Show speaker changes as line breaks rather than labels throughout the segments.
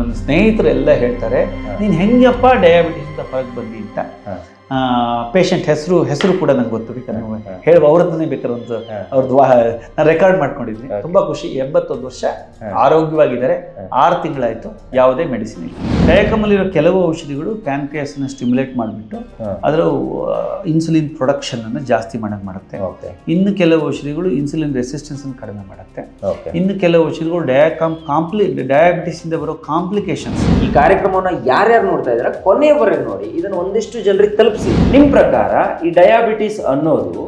ನನ್ನ ಸ್ನೇಹಿತರೆಲ್ಲ ಹೇಳ್ತಾರೆ ನೀನು ಹೆಂಗಪ್ಪ ಡಯಾಬಿಟಿಸ್ ಹೊರಗೆ ಬಂದಿ ಅಂತ. ಪೇಷಂಟ್ ಹೆಸರು ಹೆಸರು ಕೂಡ ನಂಗೆ ಗೊತ್ತು ಬೇಕಾದ್ರೆ. ಹೇಳುವ ಅವ್ರದ್ದನ್ನೇ ಬೇಕಾದ್ರೆ ಒಂದು ಅವ್ರದ್ದು ವಾಹ ನಾನು ರೆಕಾರ್ಡ್ ಮಾಡ್ಕೊಂಡಿದ್ದೀನಿ. ತುಂಬಾ ಖುಷಿ ಎಂಬತ್ತೊಂದು ವರ್ಷ. ಆರೋಗ್ಯವಾಗಿದ್ದಾರೆ. ಆರು ತಿಂಗಳಾಯಿತು ಯಾವುದೇ ಮೆಡಿಸಿನ್ ಇಲ್ಲ ಡಯಕಮಲ್ಲಿರೋ ಕೆಲವು ಔಷಧಿಗಳು ಪ್ಯಾನ್ಕ್ರಿಯಾಸ್ನ ಸ್ಟಿಮ್ಯುಲೇಟ್ ಮಾಡಿಬಿಟ್ಟು. ಅದರ ಇನ್ಸುಲಿನ್ ಪ್ರೊಡಕ್ಷನ್ ಅನ್ನು ಜಾಸ್ತಿ ಮಾಡಕ್ ಮಾಡುತ್ತೆ ಇನ್ನು ಕೆಲವು ಔಷಧಿಗಳು ಇನ್ಸುಲಿನ್ ರೆಸಿಸ್ಟೆನ್ಸ್ ಅನ್ನು ಕಡಿಮೆ ಮಾಡುತ್ತೆ ಇನ್ನು ಕೆಲವು ಔಷಧಿಗಳು ಡಯಾಕಾಮ್ ಕಾಂಪ್ಲಿ ಡಯಾಬಿಟಿಸ್ ಇಂದ ಬರೋ ಕಾಂಪ್ಲಿಕೇಶನ್ಸ್
ಈ ಕಾರ್ಯಕ್ರಮವನ್ನ ಯಾರ್ಯಾರು ನೋಡ್ತಾ ಇದಾರೆ ಕೊನೆಯವರೆಗೆ ನೋಡಿ ಇದನ್ನ ಒಂದಿಷ್ಟು ಜನರಿಗೆ ತಲುಪಿಸಿ ನಿಮ್ ಪ್ರಕಾರ ಈ ಡಯಾಬಿಟಿಸ್ ಅನ್ನೋದು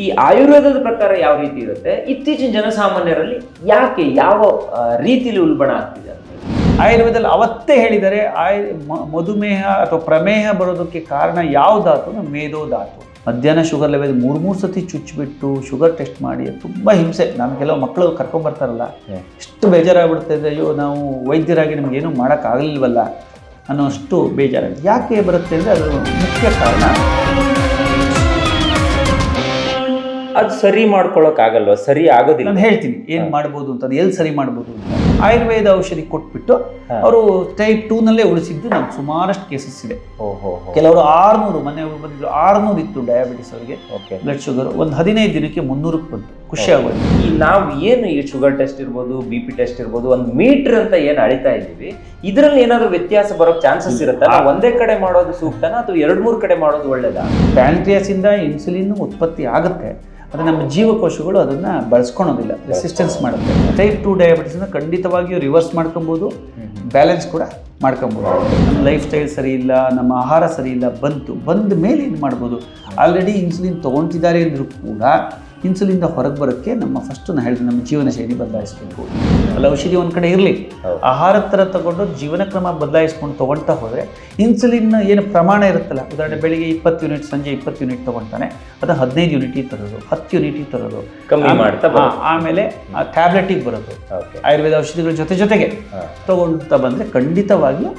ಈ ಆಯುರ್ವೇದದ ಪ್ರಕಾರ ಯಾವ ರೀತಿ ಇರುತ್ತೆ? ಇತ್ತೀಚಿನ ಜನಸಾಮಾನ್ಯರಲ್ಲಿ ಯಾಕೆ ಯಾವ ರೀತಿಲಿ ಉಲ್ಬಣ ಆಗ್ತಿದೆ
ಆಯುರ್ವೇದದಲ್ಲಿ ಅವತ್ತೇ ಹೇಳಿದರೆ ಆಯು ಮಧುಮೇಹ ಅಥವಾ ಪ್ರಮೇಹ ಬರೋದಕ್ಕೆ ಕಾರಣ ಯಾವ ಧಾತು ಅಂದರೆ ಮೇಧೋ ಧಾತು. ಮಧ್ಯಾಹ್ನ ಶುಗರ್ ಲೆವೆಲ್ ಮೂರು ಮೂರು ಸತಿ ಚುಚ್ಚಿಬಿಟ್ಟು ಶುಗರ್ ಟೆಸ್ಟ್ ಮಾಡಿ ತುಂಬ ಹಿಂಸೆ. ನಾನು ಕೆಲವು ಮಕ್ಕಳು
ಕರ್ಕೊಂಡ್ಬರ್ತಾರಲ್ಲ
ಎಷ್ಟು ಬೇಜಾರಾಗ್ಬಿಡ್ತಾ ಅಂದರೆ ಅಯ್ಯೋ ನಾವು ವೈದ್ಯರಾಗಿ ನಮಗೇನು ಮಾಡೋಕ್ಕಾಗಲಿಲ್ವಲ್ಲ. ಅನ್ನೋ ಬೇಜಾರಾಗಿದೆ ಬೇಜಾರಾಗುತ್ತೆ ಯಾಕೆ ಬರುತ್ತೆ ಅಂದರೆ ಅದು ಮುಖ್ಯ ಕಾರಣ.
ಅದು ಸರಿ ಮಾಡ್ಕೊಳ್ಳೋಕ್ಕಾಗಲ್ವ ಸರಿ ಆಗೋದಿಲ್ಲ.
ನಾನು ಹೇಳ್ತೀನಿ ಏನು ಮಾಡ್ಬೋದು ಅಂತ ಅದು ಎಲ್ಲಿ ಸರಿ ಮಾಡ್ಬೋದು ಅಂತ. ಆಯುರ್ವೇದ ಔಷಧಿ ಕೊಟ್ಬಿಟ್ಟು ಅವರು ಟೈಪ್ ಟೂನಲ್ಲೇ ಉಳಿಸಿದ್ದು ನಮ್ಗೆ ಸುಮಾರಷ್ಟು ಕೇಸಸ್ ಇದೆ.
ಓಹೋ
ಕೆಲವರು ಆರುನೂರು ಮನೆ ಬಂದಿದ್ರು ಆರುನೂರು ಇತ್ತು ಡಯಾಬಿಟಿಸ್ ಅವರಿಗೆ ಬ್ಲಡ್ ಶುಗರ್ ಒಂದು ಹದಿನೈದು ದಿನಕ್ಕೆ ಮುನ್ನೂರಕ್ಕೆ ಬಂತು. ಖುಷಿ ಆಗೋದು
ಈ ನಾವು ಏನು ಈ ಶುಗರ್ ಟೆಸ್ಟ್ ಇರ್ಬೋದು ಬಿ ಪಿ ಟೆಸ್ಟ್ ಇರ್ಬೋದು ಒಂದು ಮೀಟರ್ ಅಂತ ಏನು ಅಳಿತಾ ಇದ್ದೀವಿ ಇದರಲ್ಲಿ ಏನಾದರೂ ವ್ಯತ್ಯಾಸ ಬರೋ ಚಾನ್ಸಸ್ ಇರುತ್ತಾ ಒಂದೇ ಕಡೆ ಮಾಡೋದು ಸೂಕ್ತನ ಅಥವಾ ಎರಡು ಮೂರು ಕಡೆ ಮಾಡೋದು ಒಳ್ಳೇದಾ?
ಪ್ಯಾನ್ಕ್ರಿಯಾಸಿಂದ ಇನ್ಸುಲಿನ್ ಉತ್ಪತ್ತಿ ಆಗುತ್ತೆ. ಅದು ನಮ್ಮ ಜೀವಕೋಶಗಳು ಅದನ್ನ ಬಳಸ್ಕೊಳೋದಿಲ್ಲ ರೆಸಿಸ್ಟೆನ್ಸ್ ಮಾಡುತ್ತೆ. ಟೈಪ್ ಟು ಡಯಾಬಿಟಿಸನ್ನು ಖಂಡಿತವಾಗಿಯೂ ರಿವರ್ಸ್ ಮಾಡ್ಕೊಬೋದು ಬ್ಯಾಲೆನ್ಸ್ ಕೂಡ ಮಾಡ್ಕೊಬೋದು. ನಮ್ಮ ಲೈಫ್ ಸ್ಟೈಲ್ ಸರಿ ಇಲ್ಲ ನಮ್ಮ ಆಹಾರ ಸರಿ ಇಲ್ಲ ಬಂತು. ಬಂದ ಮೇಲೆ ಏನು ಮಾಡ್ಬೋದು? ಆಲ್ರೆಡಿ ಇನ್ಸುಲಿನ್ ತೊಗೊಳ್ತಿದ್ದಾರೆ ಅಂದರೂ ಕೂಡ ಇನ್ಸುಲಿಂದ ಹೊರಗೆ ಬರೋಕ್ಕೆ ನಮ್ಮ ಫಸ್ಟ್ ನಾನು ಹೇಳಿದ್ರೆ ನಮ್ಮ ಜೀವನ ಶೈಲಿ ಬದಲಾಯಿಸಬೇಕು. ಅಲ್ಲ ಔಷಧಿ ಒಂದು ಕಡೆ ಇರಲಿ.
ಆಹಾರ
ಆಹಾರದ ಥರ ತಗೊಂಡು ಜೀವನ ಕ್ರಮ ಬದಲಾಯಿಸ್ಕೊಂಡು ತೊಗೊಳ್ತಾ ಹೋದರೆ ಇನ್ಸುಲಿನ್ ಏನು ಪ್ರಮಾಣ ಇರುತ್ತಲ್ಲ ಉದಾಹರಣೆ ಬೆಳಿಗ್ಗೆ ಇಪ್ಪತ್ತು ಯೂನಿಟ್ ಸಂಜೆ ಇಪ್ಪತ್ತು ಯೂನಿಟ್ ತೊಗೊಳ್ತಾನೆ ಅದು ಹದಿನೈದು ಯೂನಿಟಿಗೆ ತರೋದು ಹತ್ತು ಯೂನಿಟಿಗೆ ತರೋದು.
ಕಮ್ಮಿ ಮಾಡ್ತಾ
ಆಮೇಲೆ ಆ ಟ್ಯಾಬ್ಲೆಟಿಗೆ ಬರೋದು. ಆಯುರ್ವೇದ ಔಷಧಿಗಳ ಜೊತೆ ಜೊತೆಗೆ ತೊಗೊಳ್ತಾ ಬಂದರೆ ಖಂಡಿತವಾಗಿಯೂ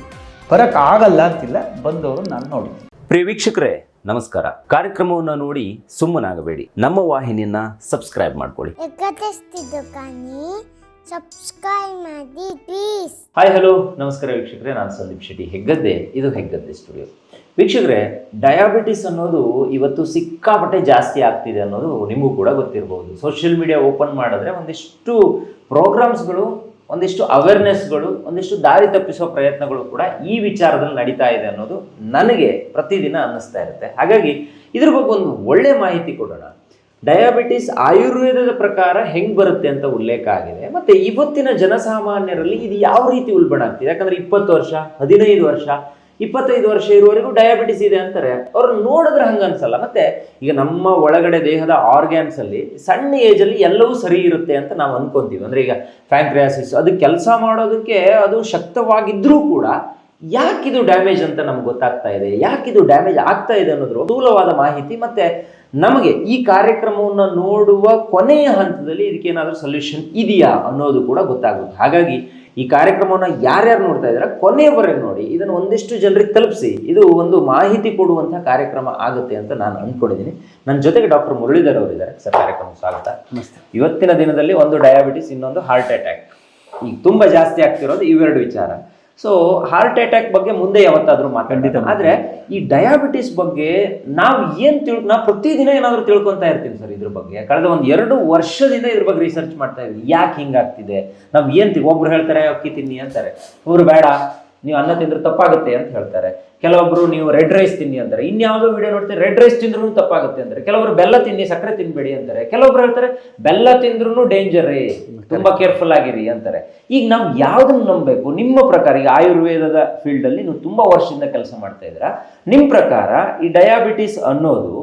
ಬರೋಕ್ಕಾಗಲ್ಲ ಅಂತಿಲ್ಲ ಬಂದವರು ನಾನು ನೋಡಿ
ಪ್ರಿಯ ವೀಕ್ಷಕರೇ ನಮಸ್ಕಾರ. ಕಾರ್ಯಕ್ರಮವನ್ನು ನೋಡಿ ಸುಮ್ಮನಾಗಬೇಡಿ. ನಮ್ಮ ವಾಹಿನಿಯನ್ನ ಸಬ್ಸ್ಕ್ರೈಬ್ ಮಾಡ್ಕೊಳ್ಳಿ.
ಸಬ್ಸ್ಕ್ರೈಬ್ ಮಾಡಿ ಪ್ಲೀಸ್
ಹಾಯ್ ಹಲೋ ನಮಸ್ಕಾರ ವೀಕ್ಷಕರೇ ನಾನು ಸಂದೀಪ್ ಶೆಟ್ಟಿ. ಹೆಗ್ಗದ್ದೆ ಇದು ಹೆಗ್ಗದ್ದೆ ಸ್ಟುಡಿಯೋ ವೀಕ್ಷಕರೇ ಡಯಾಬಿಟಿಸ್ ಅನ್ನೋದು ಇವತ್ತು ಸಿಕ್ಕಾಪಟ್ಟೆ ಜಾಸ್ತಿ ಆಗ್ತಿದೆ ಅನ್ನೋದು ನಿಮಗೂ ಕೂಡ ಗೊತ್ತಿರಬಹುದು ಸೋಷಿಯಲ್ ಮೀಡಿಯಾ ಓಪನ್ ಮಾಡಿದ್ರೆ ಒಂದಿಷ್ಟು ಪ್ರೋಗ್ರಾಮ್ಸ್ಗಳು ಒಂದಿಷ್ಟು ಅವೇರ್ನೆಸ್ಗಳು ಒಂದಿಷ್ಟು ದಾರಿ ತಪ್ಪಿಸೋ ಪ್ರಯತ್ನಗಳು ಕೂಡ ಈ ವಿಚಾರದಲ್ಲಿ ನಡೀತಾ ಇದೆ ಅನ್ನೋದು ನನಗೆ ಪ್ರತಿದಿನ ಅನ್ನಿಸ್ತಾ ಇರುತ್ತೆ. ಹಾಗಾಗಿ ಇದ್ರ ಬಗ್ಗೆ ಒಂದು ಒಳ್ಳೆ ಮಾಹಿತಿ ಕೊಡೋಣ. ಡಯಾಬಿಟಿಸ್ ಆಯುರ್ವೇದದ ಪ್ರಕಾರ ಹೆಂಗ್ ಬರುತ್ತೆ ಅಂತ ಉಲ್ಲೇಖ ಆಗಿದೆ. ಮತ್ತೆ ಇವತ್ತಿನ ಜನಸಾಮಾನ್ಯರಲ್ಲಿ ಇದು ಯಾವ ರೀತಿ ಉಲ್ಬಣ ಆಗ್ತಿದೆ? ಯಾಕಂದ್ರೆ ಇಪ್ಪತ್ತು ವರ್ಷ, ಹದಿನೈದು ವರ್ಷ ಇಪ್ಪತ್ತೈದು ವರ್ಷ ಇರುವವರೆಗೂ ಡಯಾಬಿಟಿಸ್ ಇದೆ ಅಂತಾರೆ. ಅವ್ರು ನೋಡಿದ್ರೆ ಹಂಗೆ ಅನ್ಸಲ್ಲ. ಮತ್ತೆ ಈಗ ನಮ್ಮ ಒಳಗಡೆ ದೇಹದ ಆರ್ಗ್ಯಾನ್ಸ್ ಅಲ್ಲಿ, ಸಣ್ಣ ಏಜ್ ಅಲ್ಲಿ ಎಲ್ಲವೂ ಸರಿ ಇರುತ್ತೆ ಅಂತ ನಾವು ಅನ್ಕೊಂತೀವಿ. ಅಂದ್ರೆ ಈಗ ಫ್ಯಾಂಕ್ರಿಯಾಸಿಸ್ ಅದು ಕೆಲಸ ಮಾಡೋದಕ್ಕೆ ಅದು ಶಕ್ತವಾಗಿದ್ರೂ ಕೂಡ ಯಾಕಿದು ಡ್ಯಾಮೇಜ್ ಅಂತ ನಮ್ಗೆ ಗೊತ್ತಾಗ್ತಾ ಇದೆ? ಯಾಕಿದು ಡ್ಯಾಮೇಜ್ ಆಗ್ತಾ ಇದೆ ಅನ್ನೋದ್ರ ಸ್ಥೂಲವಾದ ಮಾಹಿತಿ. ಮತ್ತೆ ನಮಗೆ ಈ ಕಾರ್ಯಕ್ರಮವನ್ನು ನೋಡುವ ಕೊನೆಯ ಹಂತದಲ್ಲಿ ಇದಕ್ಕೇನಾದ್ರೂ ಸೊಲ್ಯೂಷನ್ ಇದೆಯಾ ಅನ್ನೋದು ಕೂಡ ಗೊತ್ತಾಗುತ್ತೆ. ಹಾಗಾಗಿ ಈ ಕಾರ್ಯಕ್ರಮವನ್ನು ಯಾರ್ಯಾರು ನೋಡ್ತಾ ಇದ್ದಾರೆ ಕೊನೆಯವರೆಗೆ ನೋಡಿ ಇದನ್ನು ಒಂದಿಷ್ಟು ಜನರಿಗೆ ತಲುಪಿಸಿ ಇದು ಒಂದು ಮಾಹಿತಿ ಕೊಡುವಂಥ ಕಾರ್ಯಕ್ರಮ ಆಗುತ್ತೆ ಅಂತ ನಾನು ಅಂದ್ಕೊಂಡಿದ್ದೀನಿ ನನ್ನ ಜೊತೆಗೆ ಡಾಕ್ಟರ್ ಮುರಳೀಧರ್ ಅವರಿದ್ದಾರೆ. ಸರ್ ಕಾರ್ಯಕ್ರಮ ಸ್ವಾಗತ.
ನಮಸ್ತೆ.
ಇವತ್ತಿನ ದಿನದಲ್ಲಿ ಒಂದು ಡಯಾಬಿಟಿಸ್ ಇನ್ನೊಂದು ಹಾರ್ಟ್ ಅಟ್ಯಾಕ್ ಈಗ ತುಂಬಾ ಜಾಸ್ತಿ ಆಗ್ತಿರೋದು ಇವೆರಡು ವಿಚಾರ. ಸೊ ಹಾರ್ಟ್ ಅಟ್ಯಾಕ್ ಬಗ್ಗೆ ಮುಂದೆ ಯಾವತ್ತಾದ್ರೂ ಮಾತಾಡಿದ ಆದ್ರೆ ಈ ಡಯಾಬಿಟಿಸ್ ಬಗ್ಗೆ ನಾವು ಏನ್ ತಿಳ್ ನಾವು ಪ್ರತಿದಿನ ಏನಾದ್ರು ತಿಳ್ಕೊಂತಾ ಇರ್ತೀವಿ ಸರ್ ಇದ್ರ ಬಗ್ಗೆ. ಕಳೆದ ಒಂದು ಎರಡು ವರ್ಷದಿಂದ ಇದ್ರ ಬಗ್ಗೆ ರಿಸರ್ಚ್ ಮಾಡ್ತಾ ಇದ್ವಿ. ಯಾಕೆ ಹಿಂಗಾಗ್ತಿದೆ? ನಾವ್ ಏನ್ ಒಬ್ರು ಹೇಳ್ತಾರೆ ಅಕ್ಕಿ ತಿನ್ನಿ ಅಂತಾರೆ. ಒಬ್ರು ಬೇಡ. ನೀವು ಅನ್ನ ತಿಂದ್ರೆ ತಪ್ಪಾಗುತ್ತೆ ಅಂತ ಹೇಳ್ತಾರೆ. ಕೆಲವೊಬ್ರು ನೀವು ರೆಡ್ ರೈಸ್ ತಿನ್ನಿ ಅಂತಾರೆ ಇನ್ಯಾವುದೋ ವಿಡಿಯೋ ನೋಡ್ತಾರೆ ರೆಡ್ ರೈಸ್ ತಿಂದ್ರೂ ತಪ್ಪಾಗುತ್ತೆ ಅಂತಾರೆ ಕೆಲವರು ಬೆಲ್ಲ ತಿನ್ನಿ, ಸಕ್ಕರೆ ತಿನ್ಬೇಡಿ ಅಂತಾರೆ ಕೆಲವೊಬ್ರು ಹೇಳ್ತಾರೆ, ಬೆಲ್ಲ ತಿಂದ್ರೂ ಡೇಂಜರ್ ರೀ, ತುಂಬಾ ಕೇರ್ಫುಲ್ ಆಗಿರಿ ಅಂತಾರೆ. ಈಗ ನಾವು ಯಾವ್ದನ್ನ ನಂಬಬೇಕು? ನಿಮ್ಮ ಪ್ರಕಾರ, ಈಗ ಆಯುರ್ವೇದದ ಫೀಲ್ಡ್ ಅಲ್ಲಿ ನೀವು ತುಂಬಾ ವರ್ಷದಿಂದ ಕೆಲಸ ಮಾಡ್ತಾ ಇದ್ದೀರಾ. ನಿಮ್ಮ ಪ್ರಕಾರ, ಈ ಡಯಾಬಿಟಿಸ್ ಅನ್ನೋದು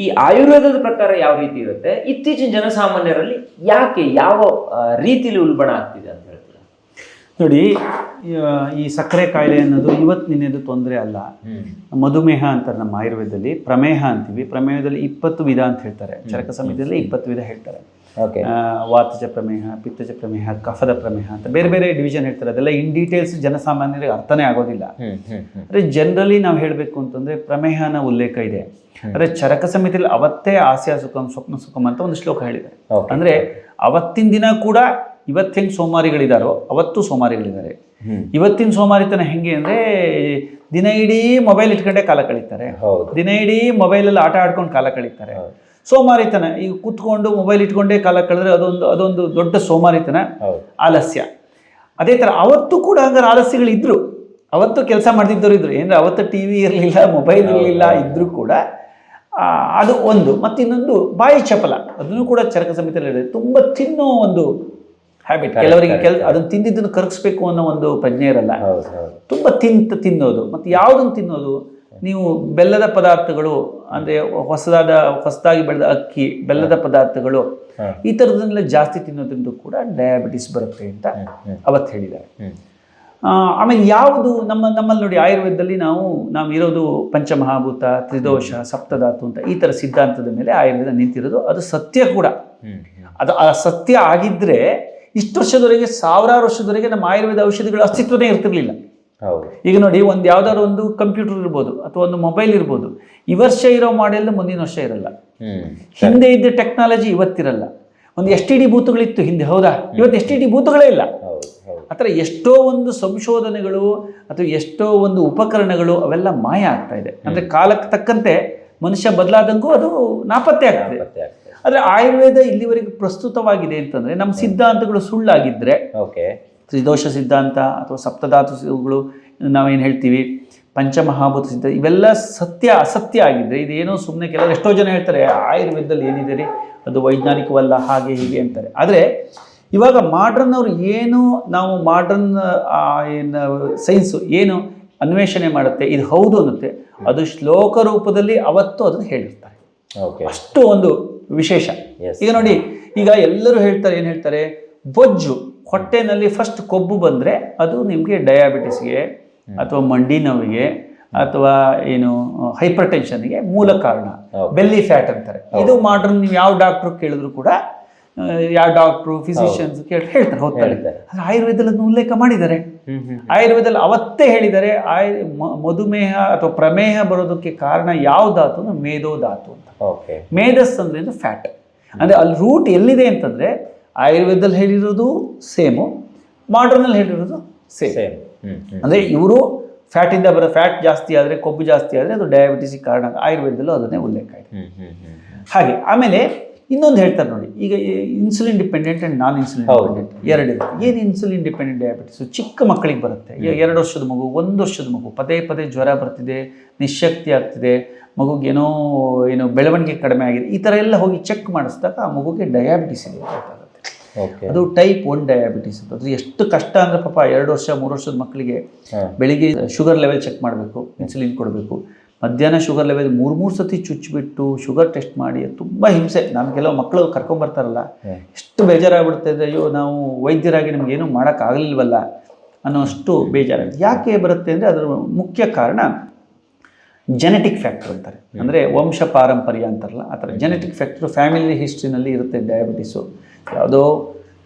ಈ ಆಯುರ್ವೇದದ ಪ್ರಕಾರ ಯಾವ ರೀತಿ ಇರುತ್ತೆ? ಇತ್ತೀಚಿನ ಜನಸಾಮಾನ್ಯರಲ್ಲಿ ಯಾಕೆ ಯಾವ ರೀತಿಲಿ ಉಲ್ಬಣ ಆಗ್ತಿದೆ ಅಂತ?
ನೋಡಿ ಈ- ಸಕ್ಕರೆ ಕಾಯಿಲೆ ಅನ್ನೋದು ಇವತ್ತು ನಿನ್ನೆದು ತೊಂದರೆ ಅಲ್ಲ. ಮಧುಮೇಹ ಅಂತಾರೆ ನಮ್ಮ ಆಯುರ್ವೇದದಲ್ಲಿ ಪ್ರಮೇಹ ಅಂತೀವಿ. ಪ್ರಮೇಹದಲ್ಲಿ ಇಪ್ಪತ್ತು ವಿಧ ಅಂತ ಹೇಳ್ತಾರೆ. ಚರಕ ಸಮಿತಿಯಲ್ಲಿ ಇಪ್ಪತ್ತು ವಿಧ ಹೇಳ್ತಾರೆ. ವಾತಜ ಪ್ರಮೇಹ ಪಿತ್ತಜ ಪ್ರಮೇಹ ಕಫದ ಪ್ರಮೇಹ ಅಂತ ಬೇರೆ ಬೇರೆ ಡಿವಿಷನ್ ಹೇಳ್ತಾರೆ. ಅದೆಲ್ಲ ಇನ್ ಡೀಟೇಲ್ಸ್ ಜನಸಾಮಾನ್ಯರಿಗೆ ಅರ್ಥನೇ ಆಗೋದಿಲ್ಲ. ಅಂದರೆ ಜನರಲಿ ನಾವು ಹೇಳಬೇಕು ಅಂತಂದ್ರೆ ಪ್ರಮೇಹನ ಉಲ್ಲೇಖ ಇದೆ. ಅಂದರೆ ಚರಕ ಸಮಿತಿಯಲ್ಲಿ ಅವತ್ತೇ ಆಸ್ಯ ಸುಖಂ ಸ್ವಪ್ನ ಸುಖಂ ಅಂತ ಒಂದು ಶ್ಲೋಕ ಹೇಳಿದ್ದಾರೆ. ಅಂದ್ರೆ ಅವತ್ತಿನ ದಿನ ಕೂಡ ಇವತ್ತು ಹೆಂಗೆ ಸೋಮಾರಿಗಳಿದಾರೋ ಅವತ್ತು ಸೋಮಾರಿಗಳಿದ್ದಾರೆ. ಇವತ್ತಿನ ಸೋಮಾರಿತನ ಹೆಂಗೆ ಅಂದರೆ ದಿನ ಇಡೀ ಮೊಬೈಲ್ ಇಟ್ಕೊಂಡೇ ಕಾಲ ಕಳೀತಾರೆ. ದಿನ ಇಡೀ ಮೊಬೈಲಲ್ಲಿ ಆಟ ಆಡ್ಕೊಂಡು ಕಾಲ ಕಳೀತಾರೆ. ಸೋಮಾರಿತನ ಈಗ ಕೂತ್ಕೊಂಡು ಮೊಬೈಲ್ ಇಟ್ಕೊಂಡೇ ಕಾಲ ಕಳೆದ್ರೆ ಅದೊಂದು ಅದೊಂದು ದೊಡ್ಡ ಸೋಮಾರಿತನ. ಆಲಸ್ಯ. ಅದೇ ಥರ ಅವತ್ತು ಕೂಡ ಹಂಗಾರೆ ಆಲಸ್ಯಗಳಿದ್ರು ಅವತ್ತು ಕೆಲಸ ಮಾಡ್ತಿದ್ದವರು ಇದ್ರು. ಏನಂದ್ರೆ ಅವತ್ತು ಟಿ ವಿ ಇರಲಿಲ್ಲ ಮೊಬೈಲ್ ಇರಲಿಲ್ಲ ಇದ್ರೂ ಕೂಡ ಅದು ಒಂದು. ಮತ್ತಿನ್ನೊಂದು ಬಾಯಿ ಚಪಲ ಅದನ್ನು ಕೂಡ ಚರಕ ಸಮಿತಿಯಲ್ಲಿ ತುಂಬ ತಿನ್ನೋ ಒಂದು ಹ್ಯಾಬಿಟ್ ಕೆಲವರಿಗೆ ಕೆಲ ಅದನ್ನು ತಿಂದಿದ್ದನ್ನು ಕರಗಿಸ್ಬೇಕು ಅನ್ನೋ ಒಂದು ಪ್ರಜ್ಞೆ ಇರಲ್ಲ. ತುಂಬ ತಿಂತ ತಿನ್ನೋದು. ಮತ್ತು ಯಾವುದನ್ನು ತಿನ್ನೋದು? ನೀವು ಬೆಲ್ಲದ ಪದಾರ್ಥಗಳು ಅಂದರೆ ಹೊಸದಾದ ಹೊಸದಾಗಿ ಬೆಳೆದ ಅಕ್ಕಿ ಬೆಲ್ಲದ ಪದಾರ್ಥಗಳು ಈ ಥರದನ್ನೆಲ್ಲ ಜಾಸ್ತಿ ತಿನ್ನೋದ್ರಿಂದ ಕೂಡ ಡಯಾಬಿಟಿಸ್ ಬರುತ್ತೆ ಅಂತ ಅವತ್ತು ಹೇಳಿದ್ದಾರೆ. ಆಮೇಲೆ ಯಾವುದು ನಮ್ಮ ನಮ್ಮಲ್ಲಿ ನೋಡಿ ಆಯುರ್ವೇದದಲ್ಲಿ ನಾವು ನಾವು ಇರೋದು ಪಂಚಮಹಾಭೂತ ತ್ರಿದೋಷ ಸಪ್ತಧಾತು ಅಂತ ಈ ಥರ ಸಿದ್ಧಾಂತದ ಮೇಲೆ ಆಯುರ್ವೇದ ನಿಂತಿರೋದು. ಅದು ಸತ್ಯ ಕೂಡ. ಅದು ಆ ಸತ್ಯ ಆಗಿದ್ದರೆ ಇಷ್ಟು ವರ್ಷದವರೆಗೆ ಸಾವಿರಾರು ವರ್ಷದವರೆಗೆ ನಮ್ಮ ಆಯುರ್ವೇದ ಔಷಧಿಗಳ ಅಸ್ತಿತ್ವನೇ ಇರ್ತಿರ್ಲಿಲ್ಲ. ಈಗ ನೋಡಿ ಒಂದು ಯಾವ್ದಾದ್ರು ಒಂದು ಕಂಪ್ಯೂಟರ್ ಇರ್ಬೋದು ಅಥವಾ ಒಂದು ಮೊಬೈಲ್ ಇರ್ಬೋದು ಈ ವರ್ಷ ಇರೋ ಮಾಡೆಲ್ ಮುಂದಿನ ವರ್ಷ ಇರಲ್ಲ. ಹಿಂದೆ ಇದ್ದ ಟೆಕ್ನಾಲಜಿ ಇವತ್ತಿರಲ್ಲ. ಒಂದು ಎಸ್ ಟಿ ಡಿ ಬೂತ್ಗಳಿತ್ತು ಹಿಂದೆ ಹೌದಾ? ಇವತ್ತು ಎಸ್ ಟಿ ಡಿ ಬೂತ್ಗಳೇ ಇಲ್ಲ.
ಹೌದು ಹೌದು.
ಆ ಥರ ಎಷ್ಟೋ ಒಂದು ಸಂಶೋಧನೆಗಳು ಅಥವಾ ಎಷ್ಟೋ ಒಂದು ಉಪಕರಣಗಳು ಅವೆಲ್ಲ ಮಾಯ ಆಗ್ತಾ ಇದೆ. ಅಂದ್ರೆ ಕಾಲಕ್ಕೆ ತಕ್ಕಂತೆ ಮನುಷ್ಯ ಬದಲಾದಂಗೂ ಅದು ನಾಪತ್ತೆ ಆಗ್ತದೆ. ಆದರೆ ಆಯುರ್ವೇದ ಇಲ್ಲಿವರೆಗೆ ಪ್ರಸ್ತುತವಾಗಿದೆ ಅಂತಂದರೆ ನಮ್ಮ ಸಿದ್ಧಾಂತಗಳು ಸುಳ್ಳಾಗಿದ್ದರೆ
ಓಕೆ.
ತ್ರಿದೋಷ ಸಿದ್ಧಾಂತ ಅಥವಾ ಸಪ್ತಧಾತುಗಳು ನಾವೇನು ಹೇಳ್ತೀವಿ ಪಂಚಮಹಾಭೂತ ಸಿದ್ಧ ಇವೆಲ್ಲ ಸತ್ಯ ಅಸತ್ಯ ಆಗಿದ್ದರೆ ಇದೇನೋ ಸುಮ್ಮನೆ ಕೆಲವರು ಎಷ್ಟೋ ಜನ ಹೇಳ್ತಾರೆ ಆಯುರ್ವೇದದಲ್ಲಿ ಏನಿದೆ ರೀ? ಅದು ವೈಜ್ಞಾನಿಕವಲ್ಲ ಹಾಗೆ ಹೀಗೆ ಅಂತಾರೆ. ಆದರೆ ಇವಾಗ ಮಾಡ್ರನ್ ಅವರು ಏನು ನಾವು ಮಾಡ್ರನ್ ಏನು ಸೈನ್ಸು ಏನು ಅನ್ವೇಷಣೆ ಮಾಡುತ್ತೆ ಇದು ಹೌದು ಅನ್ನುತ್ತೆ. ಅದು ಶ್ಲೋಕ ರೂಪದಲ್ಲಿ ಅವತ್ತು ಅದನ್ನು ಹೇಳಿರ್ತಾರೆ.
ಓಕೆ.
ಅಷ್ಟು ಒಂದು ವಿಶೇಷ. ಈಗ ನೋಡಿ ಈಗ ಎಲ್ಲರೂ ಹೇಳ್ತಾರೆ ಏನು ಹೇಳ್ತಾರೆ? ಬೊಜ್ಜು. ಹೊಟ್ಟೆನಲ್ಲಿ ಫಸ್ಟ್ ಕೊಬ್ಬು ಬಂದರೆ ಅದು ನಿಮಗೆ ಡಯಾಬಿಟಿಸ್ಗೆ ಅಥವಾ ಮಂಡಿ ನೋವಿಗೆ ಅಥವಾ ಏನು ಹೈಪರ್ ಟೆನ್ಷನ್ಗೆ ಮೂಲ ಕಾರಣ. ಬೆಲ್ಲಿ ಫ್ಯಾಟ್ ಅಂತಾರೆ. ಇದು ಮಾಡ್ರನ್ ನೀವು ಯಾವ ಡಾಕ್ಟ್ರು ಕೇಳಿದ್ರು ಕೂಡ ಯಾವ ಡಾಕ್ಟ್ರು ಫಿಸಿಷಿಯನ್ಸ್ ಕೇಳಿ ಹೇಳ್ತಾರೆ ಹೋಗ್ತಾರೆ. ಆಯುರ್ವೇದದಲ್ಲಿ ಅದನ್ನು ಉಲ್ಲೇಖ ಮಾಡಿದ್ದಾರೆ. ಆಯುರ್ವೇದದಲ್ಲಿ ಅವತ್ತೇ ಹೇಳಿದ್ದಾರೆ ಆಯ್ ಮಧುಮೇಹ ಅಥವಾ ಪ್ರಮೇಹ ಬರೋದಕ್ಕೆ ಕಾರಣ ಯಾವ ಧಾತು ಅಂದ್ರೆ ಮೇಧೋ ಧಾತು ಅಂತ. ಮೇಧಸ್ ಅಂದ್ರೆ ಫ್ಯಾಟ್ ಅಂದ್ರೆ ಅಲ್ಲಿ ರೂಟ್ ಎಲ್ಲಿದೆ ಅಂತಂದ್ರೆ ಆಯುರ್ವೇದದಲ್ಲಿ ಹೇಳಿರೋದು ಸೇಮು ಮಾಡ್ರನಲ್ಲಿ ಹೇಳಿರೋದು ಸೇಮ್.
ಸೇಮ್.
ಅಂದ್ರೆ ಇವರು ಫ್ಯಾಟಿಂದ ಬರೋ ಫ್ಯಾಟ್ ಜಾಸ್ತಿ ಆದ್ರೆ ಕೊಬ್ಬು ಜಾಸ್ತಿ ಆದ್ರೆ ಅದು ಡಯಾಬಿಟಿಸಿಗೆ ಕಾರಣ ಆಯುರ್ವೇದದಲ್ಲೂ ಅದನ್ನೇ ಉಲ್ಲೇಖ ಇದೆ. ಹಾಗೆ ಆಮೇಲೆ ಇನ್ನೊಂದು ಹೇಳ್ತಾರೆ ನೋಡಿ ಈಗ insulin dependent and non insulin dependent ಎರಡಿರುತ್ತೆ ಏನು ಇನ್ಸುಲಿನ್ ಡಿಪೆಂಡೆಂಟ್ ಡಯಾಬಿಟಿಸ್ ಚಿಕ್ಕ ಮಕ್ಕಳಿಗೆ ಬರುತ್ತೆ. ಎರಡು ವರ್ಷದ ಮಗು ಒಂದು ವರ್ಷದ ಮಗು. ಪದೇ ಪದೇ ಜ್ವರ ಬರ್ತಿದೆ ನಿಶಕ್ತಿ ಆಗ್ತಿದೆ ಮಗುಗೆ ಏನೋ ಬೆಳವಣಿಗೆ ಕಡಿಮೆ ಆಗಿದೆ ಈ ಥರ ಎಲ್ಲ ಹೋಗಿ ಚೆಕ್ ಮಾಡಿಸಿದಾಗ ಆ ಮಗುಗೆ ಡಯಾಬಿಟಿಸ್ ಇದೆ ಗೊತ್ತಾಗುತ್ತೆ ಅದು ಟೈಪ್ ಒನ್ ಡಯಾಬಿಟಿಸ್ ಅಂತ. ಅದು ಎಷ್ಟು ಕಷ್ಟ ಅಂದ್ರೆ ಪಾಪ ಎರಡು ವರ್ಷ ಮೂರು ವರ್ಷದ ಮಕ್ಕಳಿಗೆ ಬೆಳಿಗ್ಗೆ ಶುಗರ್ ಲೆವೆಲ್ ಚೆಕ್ ಮಾಡಬೇಕು ಇನ್ಸುಲಿನ್ ಕೊಡಬೇಕು. ಮಧ್ಯಾಹ್ನ ಶುಗರ್ ಲೆವೆಲ್ ಮೂರು ಮೂರು ಸತಿ ಚುಚ್ಚಿಬಿಟ್ಟು ಶುಗರ್ ಟೆಸ್ಟ್ ಮಾಡಿ ತುಂಬ ಹಿಂಸೆ. ನಮ್ಮ ಕೆಲವು ಮಕ್ಕಳು ಕರ್ಕೊಂಬರ್ತಾರಲ್ಲ. ಎಷ್ಟು ಬೇಜಾರಾಗ್ಬಿಡ್ತಾ ಅಂದರೆ ಅಯ್ಯೋ ನಾವು ವೈದ್ಯರಾಗಿ ನಮಗೇನು ಮಾಡೋಕ್ಕಾಗಲಿಲ್ವಲ್ಲ ಅನ್ನೋಷ್ಟು ಬೇಜಾರಾಗಿದೆ ಯಾಕೆ ಬರುತ್ತೆ ಅಂದರೆ ಅದರ ಮುಖ್ಯ ಕಾರಣ ಜೆನೆಟಿಕ್ ಫ್ಯಾಕ್ಟರ್ ಅಂತಾರೆ. ಅಂದರೆ ವಂಶ ಪಾರಂಪರ್ಯ ಅಂತಾರಲ್ಲ ಆ ಥರ ಜೆನೆಟಿಕ್ ಫ್ಯಾಕ್ಟರ್ ಫ್ಯಾಮಿಲಿ ಹಿಸ್ಟ್ರಿನಲ್ಲಿ ಇರುತ್ತೆ ಡಯಾಬಿಟಿಸು ಯಾವುದೋ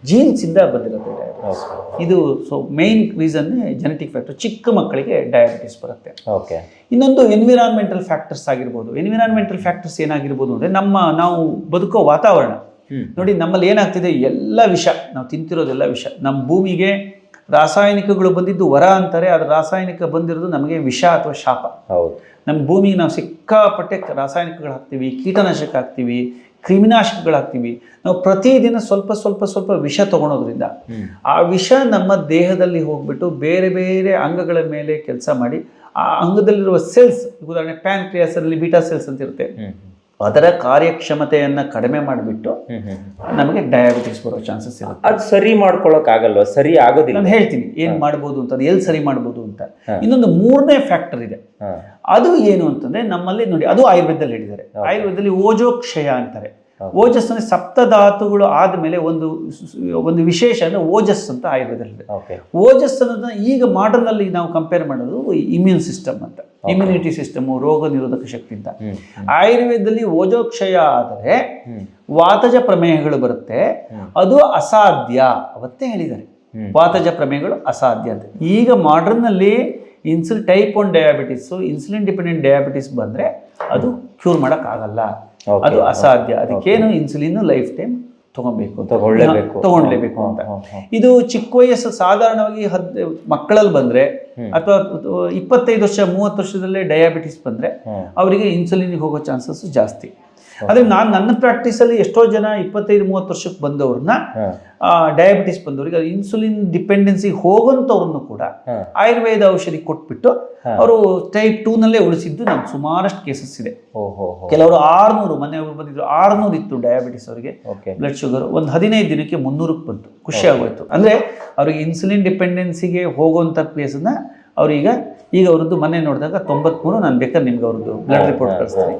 ಜೀನ್ಸಿಂದ ಬಂದಿರುತ್ತೆ ಡಯಾಬಿಟಿಸ್ ಇದು so main reason genetic factor ಚಿಕ್ಕ ಮಕ್ಕಳಿಗೆ ಡಯಾಬಿಟಿಸ್ ಬರುತ್ತೆ.
ಓಕೆ
ಇನ್ನೊಂದು ಎನ್ವಿರಾನ್ಮೆಂಟಲ್ ಫ್ಯಾಕ್ಟರ್ಸ್ ಆಗಿರ್ಬೋದು. ಎನ್ವಿರಾನ್ಮೆಂಟಲ್ ಫ್ಯಾಕ್ಟರ್ಸ್ ಏನಾಗಿರ್ಬೋದು ಅಂದರೆ ನಮ್ಮ ನಾವು ಬದುಕೋ ವಾತಾವರಣ. ನೋಡಿ ನಮ್ಮಲ್ಲಿ ಏನಾಗ್ತಿದೆ? ಎಲ್ಲ ವಿಷ. ನಾವು ತಿಂತಿರೋದೆಲ್ಲ ವಿಷ. ನಮ್ಮ ಭೂಮಿಗೆ ರಾಸಾಯನಿಕಗಳು ಬಂದಿದ್ದು ವರ ಅಂತಾರೆ. ಅದು ರಾಸಾಯನಿಕ ಬಂದಿರೋದು ನಮಗೆ ವಿಷ ಅಥವಾ ಶಾಪ.
ಹೌದು.
ನಮ್ಮ ಭೂಮಿಗೆ ನಾವು ಸಿಕ್ಕಾಪಟ್ಟೆ ರಾಸಾಯನಿಕಗಳು ಹಾಕ್ತೀವಿ ಕೀಟನಾಶಕ ಹಾಕ್ತೀವಿ ಕ್ರಿಮಿನಾಶಕಗಳು ಹಾಕ್ತೀವಿ ನಾವು ಪ್ರತಿದಿನ ಸ್ವಲ್ಪ ಸ್ವಲ್ಪ ಸ್ವಲ್ಪ ವಿಷ ತಗೊಳೋದ್ರಿಂದ ಆ ವಿಷ ನಮ್ಮ ದೇಹದಲ್ಲಿ ಹೋಗ್ಬಿಟ್ಟು ಬೇರೆ ಬೇರೆ ಅಂಗಗಳ ಮೇಲೆ ಕೆಲಸ ಮಾಡಿ ಆ ಅಂಗದಲ್ಲಿರುವ ಸೆಲ್ಸ್ ಉದಾಹರಣೆ ಪ್ಯಾನ್ಕ್ರಿಯಾಸ್ ಅಲ್ಲಿ ಬೀಟಾ ಸೆಲ್ಸ್ ಅಂತ ಇರುತ್ತೆ ಅದರ ಕಾರ್ಯಕ್ಷಮತೆಯನ್ನು ಕಡಿಮೆ ಮಾಡಿಬಿಟ್ಟು ನಮಗೆ ಡಯಾಬಿಟಿಸ್ ಬರೋ ಚಾನ್ಸಸ್ ಇರುತ್ತೆ.
ಅದು ಸರಿ ಮಾಡ್ಕೊಳಕ್ ಆಗಲ್ವಾ? ಸರಿ ಆಗೋದಿಲ್ಲ.
ನಾನು ಹೇಳ್ತೀನಿ ಏನು ಮಾಡ್ಬೋದು ಅಂತ ಅದು ಎಲ್ಲಿ ಸರಿ ಮಾಡ್ಬೋದು ಅಂತ. ಇನ್ನೊಂದು ಮೂರನೇ ಫ್ಯಾಕ್ಟರ್ ಇದೆ. ಅದು ಏನು ಅಂತಂದ್ರೆ ನಮ್ಮಲ್ಲಿ ನೋಡಿ ಅದು ಆಯುರ್ವೇದದಲ್ಲಿ ಹೇಳಿದ್ದಾರೆ. ಆಯುರ್ವೇದದಲ್ಲಿ ಓಜೋ ಕ್ಷಯ ಅಂತಾರೆ. ಓಜಸ್ ಅಂದ್ರೆ ಸಪ್ತಧಾತುಗಳು ಆದಮೇಲೆ ಒಂದು ಒಂದು ವಿಶೇಷ ಅಂದ್ರೆ ಓಜಸ್ ಅಂತ ಆಯುರ್ವೇದದಲ್ಲಿ. ಓಜಸ್ ಅನ್ನೋದನ್ನ ಈಗ ಮಾಡರ್ನ್ ಅಲ್ಲಿ ನಾವು ಕಂಪೇರ್ ಮಾಡೋದು ಇಮ್ಯೂನ್ ಸಿಸ್ಟಮ್ ಅಂತ. ಇಮ್ಯುನಿಟಿ ಸಿಸ್ಟಮ್ ರೋಗ ನಿರೋಧಕ ಶಕ್ತಿ ಅಂತ.
ಹ್ಮ್
ಆಯುರ್ವೇದದಲ್ಲಿ ಓಜೋಕ್ಷಯ ಆದರೆ ವಾತಜ ಪ್ರಮೇಯಗಳು ಬರುತ್ತೆ. ಅದು ಅಸಾಧ್ಯ. ಅವತ್ತೇ ಹೇಳಿದ್ದಾರೆ. ವಾತಜ ಪ್ರಮೇಯಗಳು ಅಸಾಧ್ಯ ಅಂತ. ಈಗ ಮಾಡರ್ನಲ್ಲಿ insulin type one diabetes insulin dependent diabetes ಬಂದರೆ ಅದು ಕ್ಯೂರ್ ಮಾಡೋಕ್ಕಾಗಲ್ಲ. ಅದು ಅಸಾಧ್ಯ. ಅದಕ್ಕೇನು ಇನ್ಸುಲಿನ್ ಲೈಫ್ ಟೈಮ್ ತಗೊಬೇಕು. ತಗೊಳ್ಲೇಬೇಕು. ಅಂತ. ಇದು ಚಿಕ್ಕ ವಯಸ್ಸು ಸಾಧಾರಣವಾಗಿ ಹದ್ ಮಕ್ಕಳಲ್ಲಿ ಬಂದ್ರೆ ಅಥವಾ ಇಪ್ಪತ್ತೈದು ವರ್ಷ ಮೂವತ್ತು ವರ್ಷದಲ್ಲೇ ಡಯಾಬಿಟಿಸ್ ಬಂದ್ರೆ. ಅವರಿಗೆ ಇನ್ಸುಲಿನ್ಗೆ ಹೋಗೋ ಚಾನ್ಸಸ್ ಜಾಸ್ತಿ. ಅದೇ ನಾನು ನನ್ನ ಪ್ರಾಕ್ಟೀಸಲ್ಲಿ ಎಷ್ಟೋ ಜನ ಇಪ್ಪತ್ತೈದು ಮೂವತ್ತು ವರ್ಷಕ್ಕೆ ಬಂದವ್ರನ್ನ. ಡಯಾಬಿಟಿಸ್ ಬಂದವರಿಗೆ ಇನ್ಸುಲಿನ್ ಡಿಪೆಂಡೆನ್ಸಿ ಹೋಗಂತವ್ರನ್ನು ಕೂಡ ಆಯುರ್ವೇದ ಔಷಧಿ ಕೊಟ್ಬಿಟ್ಟು ಅವರು ಟೈಪ್ ಟೂನಲ್ಲೇ ಉಳಿಸಿದ್ದು ನಮ್ಗೆ ಸುಮಾರಷ್ಟು ಕೇಸಸ್ ಇದೆ. ಕೆಲವರು ಆರ್ನೂರು ಮನೆ ಬಂದಿದ್ರು ಆರ್ನೂರು ಇತ್ತು ಡಯಾಬಿಟಿಸ್ ಅವರಿಗೆ. ಬ್ಲಡ್ ಶುಗರ್ ಒಂದು ಹದಿನೈದು ದಿನಕ್ಕೆ ಮುನ್ನೂರಕ್ಕೆ ಬಂತು. ಖುಷಿ ಆಗೋಯ್ತು. ಅಂದ್ರೆ ಅವ್ರಿಗೆ ಇನ್ಸುಲಿನ್ ಡಿಪೆಂಡೆನ್ಸಿಗೆ ಹೋಗುವಂಥ ಕೇಸನ್ನ ಅವ್ರೀಗ ಈಗ ಅವ್ರದ್ದು ಮನೆ ನೋಡಿದಾಗ ತೊಂಬತ್ಮೂರು ನಾನು ಬೇಕಾದ್ರೆ ನಿಮ್ಗೆ ಅವ್ರದ್ದು ಬ್ಲಡ್ ರಿಪೋರ್ಟ್ ಕಳಿಸ್ತೀನಿ.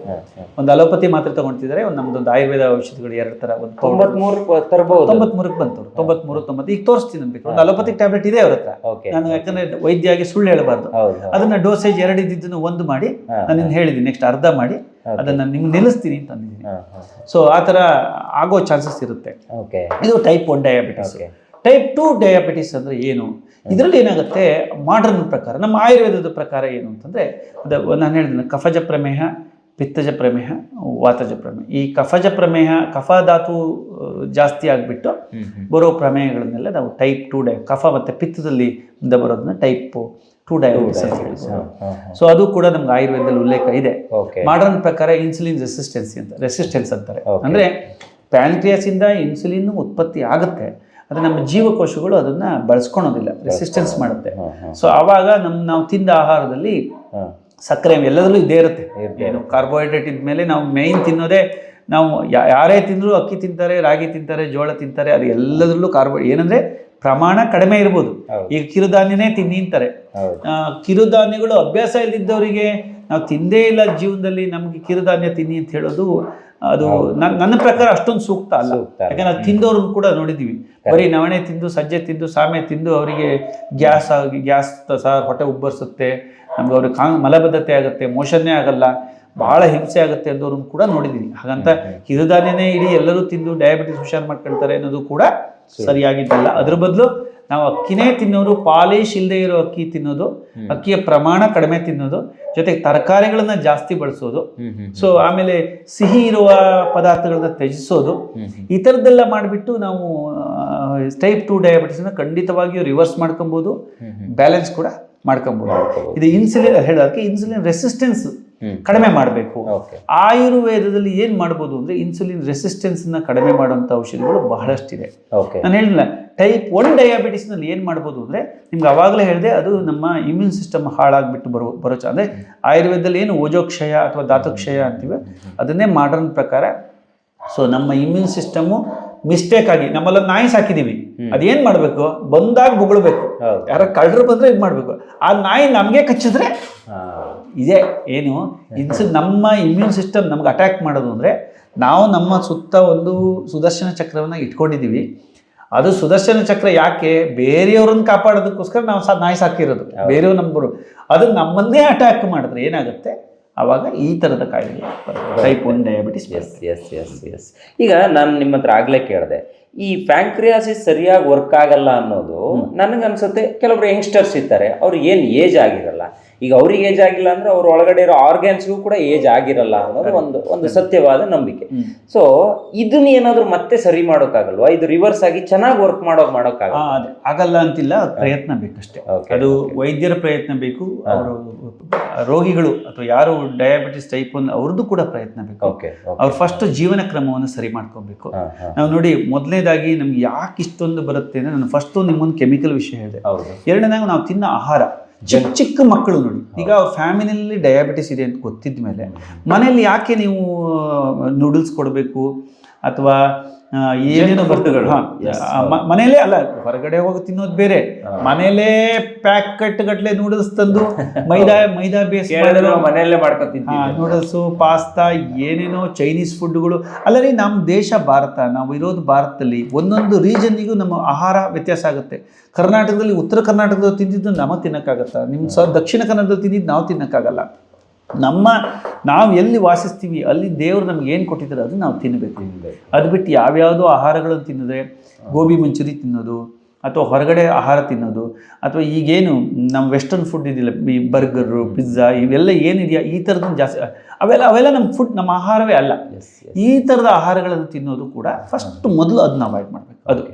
ಒಂದು ಅಲೋಪತಿ ಮಾತ್ರ ತಗೊಂತಿದ್ದಾರೆ ಒಂದು ನಮ್ದೊಂದು ಆಯುರ್ವೇದ ಔಷಧಿಗಳು ಎರಡು ಥರ ಒಂದು
ತೊಂಬತ್ಮೂರು ತರಬಹುದು
ತೊಂಬತ್ಮೂರಕ್ಕೆ ಬಂತು ತೊಂಬತ್ಮೂರು ತೊಂಬತ್ತು ಈಗ ತೋರಿಸ್ತೀನಿ ಬೇಕಾದ್ರೆ ಒಂದು ಅಲೋಪತಿ ಟ್ಯಾಬ್ಲೆಟ್ ಇದೆ ಅವ್ರ ಹತ್ರ. ನಾನು ಯಾಕಂದ್ರೆ ವೈದ್ಯ ಆಗಿ ಸುಳ್ಳು ಹೇಳಬಾರ್ದು. ಅದನ್ನ ಡೋಸೇಜ್ ಎರಡು ಇದ್ದಿದ್ದನ್ನು ಒಂದು ಮಾಡಿ ನಾನು ಇನ್ನು ಹೇಳಿದ್ದೀನಿ ನೆಕ್ಸ್ಟ್ ಅರ್ಧ ಮಾಡಿ ಅದನ್ನ ನಿಮ್ಗೆ ನಿಲ್ಲಿಸ್ತೀನಿ ಅಂತ ಅಂದಿದ್ದೀನಿ. ಸೊ ಆ ಥರ ಆಗೋ ಚಾನ್ಸಸ್ ಇರುತ್ತೆ. ಇದು type one diabetes. Type two diabetes ಅಂದ್ರೆ ಏನು? ಇದರಲ್ಲಿ ಏನಾಗುತ್ತೆ? ಮಾಡರ್ನ್ ಪ್ರಕಾರ ನಮ್ಮ ಆಯುರ್ವೇದದ ಪ್ರಕಾರ ಏನು ಅಂತಂದರೆ ಅದು ನಾನು ಹೇಳಿದ್ದೇನೆ ಕಫಜ ಪ್ರಮೇಹ ಪಿತ್ತಜ ಪ್ರಮೇಹ ವಾತಜ ಪ್ರಮೇಹ. ಈ ಕಫಜ ಪ್ರಮೇಹ ಕಫ ಧಾತು ಜಾಸ್ತಿ ಆಗಿಬಿಟ್ಟು. ಬರೋ ಪ್ರಮೇಯಗಳನ್ನೆಲ್ಲ ನಾವು ಟೈಪ್ ಟು ಡೈ ಕಫ ಮತ್ತು ಪಿತ್ತದಲ್ಲಿ ಇಂದ ಬರೋದನ್ನ ಟೈಪ್ ಟು ಡಯಾಬಿಟಿಸ್. ಸೊ ಅದು ಕೂಡ ನಮ್ಗೆ ಆಯುರ್ವೇದದಲ್ಲಿ ಉಲ್ಲೇಖ ಇದೆ. ಮಾಡರ್ನ್ ಪ್ರಕಾರ ಇನ್ಸುಲಿನ್ ರೆಸಿಸ್ಟೆನ್ಸಿ ಅಂತ ರೆಸಿಸ್ಟೆನ್ಸ್ ಅಂತಾರೆ.
ಅಂದ್ರೆ
ಅಂದರೆ ಪ್ಯಾನ್ಕ್ರಿಯಾಸಿಂದ ಇನ್ಸುಲಿನ್ ಉತ್ಪತ್ತಿ ಆಗುತ್ತೆ. ಆದರೆ ನಮ್ಮ ಜೀವಕೋಶಗಳು ಅದನ್ನು ಬಳಸ್ಕೊಳೋದಿಲ್ಲ ರೆಸಿಸ್ಟೆನ್ಸ್ ಮಾಡುತ್ತೆ. ಸೊ ಆವಾಗ ನಮ್ಮ ನಾವು ತಿಂದ ಆಹಾರದಲ್ಲಿ ಸಕ್ಕರೆ ಎಲ್ಲದರಲ್ಲೂ ಇದೇ ಇರುತ್ತೆ. ಏನು ಕಾರ್ಬೋಹೈಡ್ರೇಟ್ ಇದ್ಮೇಲೆ ನಾವು ಮೇಯ್ನ್ ತಿನ್ನೋದೇ ನಾವು ಯಾರೇ ತಿಂದರೂ ಅಕ್ಕಿ ತಿಂತಾರೆ ರಾಗಿ ತಿಂತಾರೆ ಜೋಳ ತಿಂತಾರೆ ಅದು ಎಲ್ಲದರಲ್ಲೂ ಕಾರ್ಬೋ ಏನಂದರೆ ಪ್ರಮಾಣ ಕಡಿಮೆ ಇರ್ಬೋದು. ಈಗ ಕಿರುಧಾನ್ಯನೇ ತಿನ್ನಿ ಅಂತಾರೆ.
ಹೌದು.
ಆ, ಕಿರುಧಾನ್ಯಗಳು ಅಭ್ಯಾಸ ಇಲ್ಲದಿದ್ದವರಿಗೆ ನಾವು ತಿಂದೇ ಇಲ್ಲ ಜೀವನದಲ್ಲಿ ನಮಗೆ ಕಿರುಧಾನ್ಯ ತಿನ್ನಿ ಅಂತ ಹೇಳೋದು ಅದು ನನ್- ನನ್ನ ಪ್ರಕಾರ ಅಷ್ಟೊಂದು ಸೂಕ್ತ ಅಲ್ಲ. ಯಾಕಂದ್ರೆ ತಿಂದವ್ರನ್ನ ಕೂಡ ನೋಡಿದೀವಿ ಬರೀ ನವಣೆ ತಿಂದು ಸಜ್ಜೆ ತಿಂದು ಸಾಮೆ ತಿಂದು ಅವರಿಗೆ ಗ್ಯಾಸ್ ಆಗಿ ಗ್ಯಾಸ್ ಸಹ ಹೊಟ್ಟೆ ಉಬ್ಬರಿಸುತ್ತೆ. ನಮ್ಗೆ ಅವ್ರಿಗೆ ಮಲಬದ್ಧತೆ ಆಗುತ್ತೆ ಮೋಷನ್ನೇ ಆಗಲ್ಲ. ಬಹಳ ಹಿಂಸೆ ಆಗುತ್ತೆ ಅನ್ನೋರನ್ನು ಕೂಡ ನೋಡಿದ್ದೀನಿ ಹಾಗಂತ ಕಿರುಧಾನ್ಯನೇ ಇಡೀ ಎಲ್ಲರೂ ತಿಂದು ಡಯಾಬಿಟಿಸ್ ಹುಷಾರು ಮಾಡ್ಕೊಳ್ತಾರೆ ಅನ್ನೋದು ಕೂಡ ಸರಿಯಾಗಿದ್ದಲ್ಲ. ಅದ್ರ ಬದಲು ನಾವು ಅಕ್ಕಿನೇ ತಿನ್ನೋರು ಪಾಲಿಶ್ ಇಲ್ಲದೆ ಇರೋ ಅಕ್ಕಿ ತಿನ್ನೋದು ಅಕ್ಕಿಯ ಪ್ರಮಾಣ ಕಡಿಮೆ ತಿನ್ನೋದು ಜೊತೆಗೆ ತರಕಾರಿಗಳನ್ನ ಜಾಸ್ತಿ ಬಳಸೋದು. ಸೊ ಆಮೇಲೆ ಸಿಹಿ ಇರುವ ಪದಾರ್ಥಗಳನ್ನ ತ್ಯಜಿಸೋದು ಈ ಥರದ್ದೆಲ್ಲ ಮಾಡಿಬಿಟ್ಟು ನಾವು ಟೈಪ್ ಟು ಡಯಾಬಿಟಿಸ್ನ ಖಂಡಿತವಾಗಿಯೂ ರಿವರ್ಸ್ ಮಾಡ್ಕೊಬೋದು ಬ್ಯಾಲೆನ್ಸ್ ಕೂಡ ಮಾಡ್ಕೊಬೋದು. ಇದು ಇನ್ಸುಲಿನ್ ಹೇಳೋದಕ್ಕೆ ಇನ್ಸುಲಿನ್ ರೆಸಿಸ್ಟೆನ್ಸ್. ಕಡಿಮೆ ಮಾಡಬೇಕು. ಆಯುರ್ವೇದದಲ್ಲಿ ಏನು ಮಾಡಬಹುದು ಅಂದ್ರೆ ಇನ್ಸುಲಿನ್ ರೆಸಿಸ್ಟೆನ್ಸ್ನ ಕಡಿಮೆ ಮಾಡುವಂತ ಔಷಧಿಗಳು ಬಹಳಷ್ಟಿದೆ. ನಾನು ಹೇಳಿಲ್ಲ ಟೈಪ್ ಒನ್ ಡಯಾಬಿಟಿಸ್ನಲ್ಲಿ ಏನು ಮಾಡಬಹುದು ಅಂದ್ರೆ ನಿಮ್ಗೆ ಅವಾಗಲೇ ಹೇಳಿದೆ ಅದು ನಮ್ಮ ಇಮ್ಯೂನ್ ಸಿಸ್ಟಮ್ ಹಾಳಾಗ್ಬಿಟ್ಟು ಬರೋ ಬರೋ ಅಂದ್ರೆ ಅಂದರೆ ಆಯುರ್ವೇದದಲ್ಲಿ ಏನು ಓಜೋಕ್ಷಯ ಅಥವಾ ಧಾತುಕ್ಷಯ ಅಂತೀವಿ ಅದನ್ನೇ ಮಾಡರ್ನ್ ಪ್ರಕಾರ. ಸೊ ನಮ್ಮ ಇಮ್ಯೂನ್ ಸಿಸ್ಟಮು ಮಿಸ್ಟೇಕ್ ಆಗಿ ನಮ್ಮಲ್ಲೊಂದು ನಾಯಿ ಸಾಕಿದೀವಿ. ಅದೇನ್ ಮಾಡ್ಬೇಕು? ಬಂದಾಗ ಬೊಗಳ್ಬೇಕು. ಯಾರ ಕಳ್ಳರು ಬಂದ್ರೆ ಇದು ಮಾಡ್ಬೇಕು. ಆ ನಾಯಿ ನಮ್ಗೆ ಕಚ್ಚಿದ್ರೆ. ಇದೆ ಏನು? ಇನ್ಸು ನಮ್ಮ ಇಮ್ಯೂನ್ ಸಿಸ್ಟಮ್ ನಮ್ಗೆ ಅಟ್ಯಾಕ್ ಮಾಡೋದು ಅಂದ್ರೆ ನಾವು ನಮ್ಮ ಸುತ್ತ ಒಂದು ಸುದರ್ಶನ ಚಕ್ರವನ್ನ ಇಟ್ಕೊಂಡಿದೀವಿ. ಅದು ಸುದರ್ಶನ ಚಕ್ರ ಯಾಕೆ? ಬೇರೆಯವ್ರನ್ನ ಕಾಪಾಡೋದಕ್ಕೋಸ್ಕರ ನಾವು ನಾಯಿ ಸಾಕಿರೋದು. ಬೇರೆಯವ್ರು ನಂಬರು ಅದು ನಮ್ಮನ್ನೇ ಅಟ್ಯಾಕ್ ಮಾಡಿದ್ರೆ ಏನಾಗುತ್ತೆ? ಆವಾಗ ಈ ಥರದ ಕಾಯಿಲೆ type one diabetes
yes yes yes yes ಈಗ ನಾನು ನಿಮ್ಮ ಹತ್ರ ಆಗಲೇ ಕೇಳಿದೆ ಈ ಫ್ಯಾಂಕ್ರಿಯಾಸಿಸ್ ಸರಿಯಾಗಿ ವರ್ಕ್ ಆಗಲ್ಲ ಅನ್ನೋದು ನನಗನ್ಸುತ್ತೆ ಕೆಲವರು ಯಂಗ್ಸ್ಟರ್ಸ್ ಇರ್ತಾರೆ ಅವ್ರು ಏನು ಏಜ್ ಆಗಿರಲ್ಲ ಈಗ ಅವ್ರಿಗೆ ಏಜ್ ಆಗಿಲ್ಲ ಅಂದ್ರೆ ಅವ್ರ ಒಳಗಡೆ ಇರೋ ಆರ್ಗ್ಯಾನ್ಸ್ಗೂ ಕೂಡ ಏಜ್ ಆಗಿರಲ್ಲ ಅನ್ನೋದು ಒಂದು ಒಂದು ಸತ್ಯವಾದ ನಂಬಿಕೆ. ಸೊ ಇದನ್ನ ಏನಾದರೂ ಮತ್ತೆ ಸರಿ ಮಾಡೋಕ್ಕಾಗಲ್ವಾ? ಇದು ರಿವರ್ಸ್ ಆಗಿ ಚೆನ್ನಾಗಿ ವರ್ಕ್ ಮಾಡೋದು ಮಾಡೋಕ್ಕಾಗಲ್ಲ.
ಆಗಲ್ಲ ಅಂತಿಲ್ಲ ಪ್ರಯತ್ನ ಬೇಕಷ್ಟೇ. ಅದು ವೈದ್ಯರ ಪ್ರಯತ್ನ ಬೇಕು ಅವರು ರೋಗಿಗಳು ಅಥವಾ ಯಾರು ಡಯಾಬಿಟಿಸ್ ಟೈಪ್ ಒಂದು ಅವ್ರದ್ದು ಕೂಡ ಪ್ರಯತ್ನ ಬೇಕು. ಅವ್ರ ಫಸ್ಟ್ ಜೀವನ ಕ್ರಮವನ್ನು ಸರಿ ಮಾಡ್ಕೊಬೇಕು. ನಾವು ನೋಡಿ ಮೊದಲನೇದಾಗಿ ನಮ್ಗೆ ಯಾಕೆ ಇಷ್ಟೊಂದು ಬರುತ್ತೆ ಅಂದ್ರೆ ನಾನು ಫಸ್ಟ್ ನಿಮ್ಮೊಂದು ಕೆಮಿಕಲ್ ವಿಷಯ ಹೇಳಿದೆ. ಎರಡನೇದಾಗಿ ನಾವು ತಿನ್ನೋ ಆಹಾರ. ಚಿಕ್ಕ ಚಿಕ್ಕ ಮಕ್ಕಳು ನೋಡಿ. ಈಗ ಅವ್ರ ಫ್ಯಾಮಿಲಿಯಲ್ಲಿ ಡಯಾಬಿಟಿಸ್ ಇದೆ ಅಂತ ಗೊತ್ತಿದ್ದ ಮೇಲೆ ಮನೆಯಲ್ಲಿ ಯಾಕೆ ನೀವು ನೂಡಲ್ಸ್ ಕೊಡಬೇಕು ಅಥವಾ ಏನೇನೋ ಬರ್ತುಗಳು ಹಾಂ. ಮನೆಯಲ್ಲೇ ಅಲ್ಲ ಹೊರಗಡೆ ಹೋಗಿ ತಿನ್ನೋದು ಬೇರೆ. ಮನೆಯಲ್ಲೇ ಪ್ಯಾಕೆಟ್ ಗಟ್ಟಲೆ ನೂಡಲ್ಸ್ ತಂದು ಮೈದಾ ಮೈದಾ ಬೇಸ್
ಮನೆಯಲ್ಲೇ ಮಾಡ್ಕೊತೀನಿ
ನೂಡಲ್ಸು ಪಾಸ್ತಾ ಏನೇನೋ ಚೈನೀಸ್ ಫುಡ್ಗಳು ಅಲ್ಲರಿ ನಮ್ಮ ದೇಶ ಭಾರತ ನಾವು ಇರೋದು ಭಾರತದಲ್ಲಿ ಒಂದೊಂದು ರೀಜನ್ನಿಗೂ ನಮ್ಮ ಆಹಾರ ವ್ಯತ್ಯಾಸ ಆಗುತ್ತೆ. ಕರ್ನಾಟಕದಲ್ಲಿ ಉತ್ತರ ಕರ್ನಾಟಕದಲ್ಲಿ ತಿಂದಿದ್ದು ನಮಗೆ ತಿನ್ನೋಕ್ಕಾಗತ್ತಾ? ನಿಮ್ಮ ಸ ದಕ್ಷಿಣ ಕನ್ನಡದಲ್ಲಿ ತಿಂದಿದ್ದು ನಾವು ತಿನ್ನೋಕ್ಕಾಗಲ್ಲ. ನಮ್ಮ ನಾವು ಎಲ್ಲಿ ವಾಸಿಸ್ತೀವಿ ಅಲ್ಲಿ ದೇವರು ನಮ್ಗೆ ಏನು ಕೊಟ್ಟಿದ್ದಾರೆ ಅದು ನಾವು ತಿನ್ನಬೇಕು ಅದು ಬಿಟ್ಟು ಯಾವ್ಯಾವುದೋ ಆಹಾರಗಳನ್ನು ತಿನ್ನದೆ ಗೋಬಿ ಮಂಚೂರಿ ತಿನ್ನೋದು ಅಥವಾ ಹೊರಗಡೆ ಆಹಾರ ತಿನ್ನೋದು ಅಥವಾ ಈಗೇನು ನಮ್ಮ ವೆಸ್ಟರ್ನ್ ಫುಡ್ ಇದಿಲ್ಲ ಈ ಬರ್ಗರು ಪಿಜ್ಜಾ ಇವೆಲ್ಲ ಏನಿದೆಯಾ ಈ ಥರದ್ದು ಜಾಸ್ತಿ ಅವೆಲ್ಲ ಅವೆಲ್ಲ ನಮ್ಮ ಫುಡ್ ನಮ್ಮ ಆಹಾರವೇ ಅಲ್ಲ. ಈ ಥರದ ಆಹಾರಗಳನ್ನು ತಿನ್ನೋದು ಕೂಡ ಫಸ್ಟ್ ಮೊದಲು ಅದನ್ನ ಅವಾಯ್ಡ್ ಮಾಡಬೇಕು ಅದಕ್ಕೆ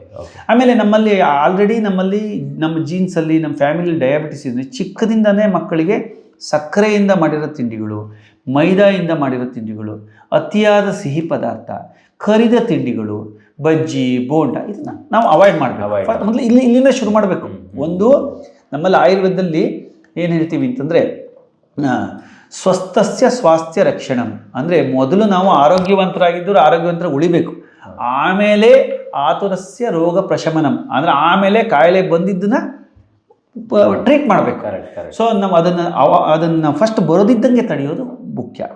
ಆಮೇಲೆ ನಮ್ಮಲ್ಲಿ ಆಲ್ರೆಡಿ ನಮ್ಮಲ್ಲಿ ನಮ್ಮ ಜೀನ್ಸಲ್ಲಿ ನಮ್ಮ ಫ್ಯಾಮಿಲಿ ಡಯಾಬಿಟಿಸ್ ಇದೆ ಚಿಕ್ಕದಿಂದನೇ ಮಕ್ಕಳಿಗೆ ಸಕ್ಕರೆಯಿಂದ ಮಾಡಿರೋ ತಿಂಡಿಗಳು ಮೈದಾಯಿಂದ ಮಾಡಿರೋ ತಿಂಡಿಗಳು ಅತಿಯಾದ ಸಿಹಿ ಪದಾರ್ಥ ಕರಿದ ತಿಂಡಿಗಳು ಬಜ್ಜಿ ಬೋಂಡ ಇದನ್ನ ನಾವು ಅವಾಯ್ಡ್ ಮಾಡಬೇಕು. ಮೊದಲು ಇಲ್ಲಿ ಇಲ್ಲಿಂದ ಶುರು ಮಾಡಬೇಕು. ಒಂದು ನಮ್ಮಲ್ಲಿ ಆಯುರ್ವೇದದಲ್ಲಿ ಏನು ಹೇಳ್ತೀವಿ ಅಂತಂದರೆ ಸ್ವಸ್ಥಸ್ಯ ಸ್ವಾಸ್ಥ್ಯ ರಕ್ಷಣಂ. ಅಂದರೆ ಮೊದಲು ನಾವು ಆರೋಗ್ಯವಂತರಾಗಿದ್ದರೂ ಆರೋಗ್ಯವಂತರ ಉಳಿಬೇಕು. ಆಮೇಲೆ ಆತುರಸ್ಯ ರೋಗ ಪ್ರಶಮನಂ. ಅಂದರೆ ಆಮೇಲೆ ಕಾಯಿಲೆ ಬಂದಿದ್ದನ್ನ ಟ್ರೀಟ್ ಮಾಡಬೇಕು. ಸೊ ನಾವು ಅದನ್ನು ಅವ ಅದನ್ನು ಫಸ್ಟ್ ಬರೋದಿದ್ದಂಗೆ ತಡೆಯೋದು ಮುಖ್ಯ.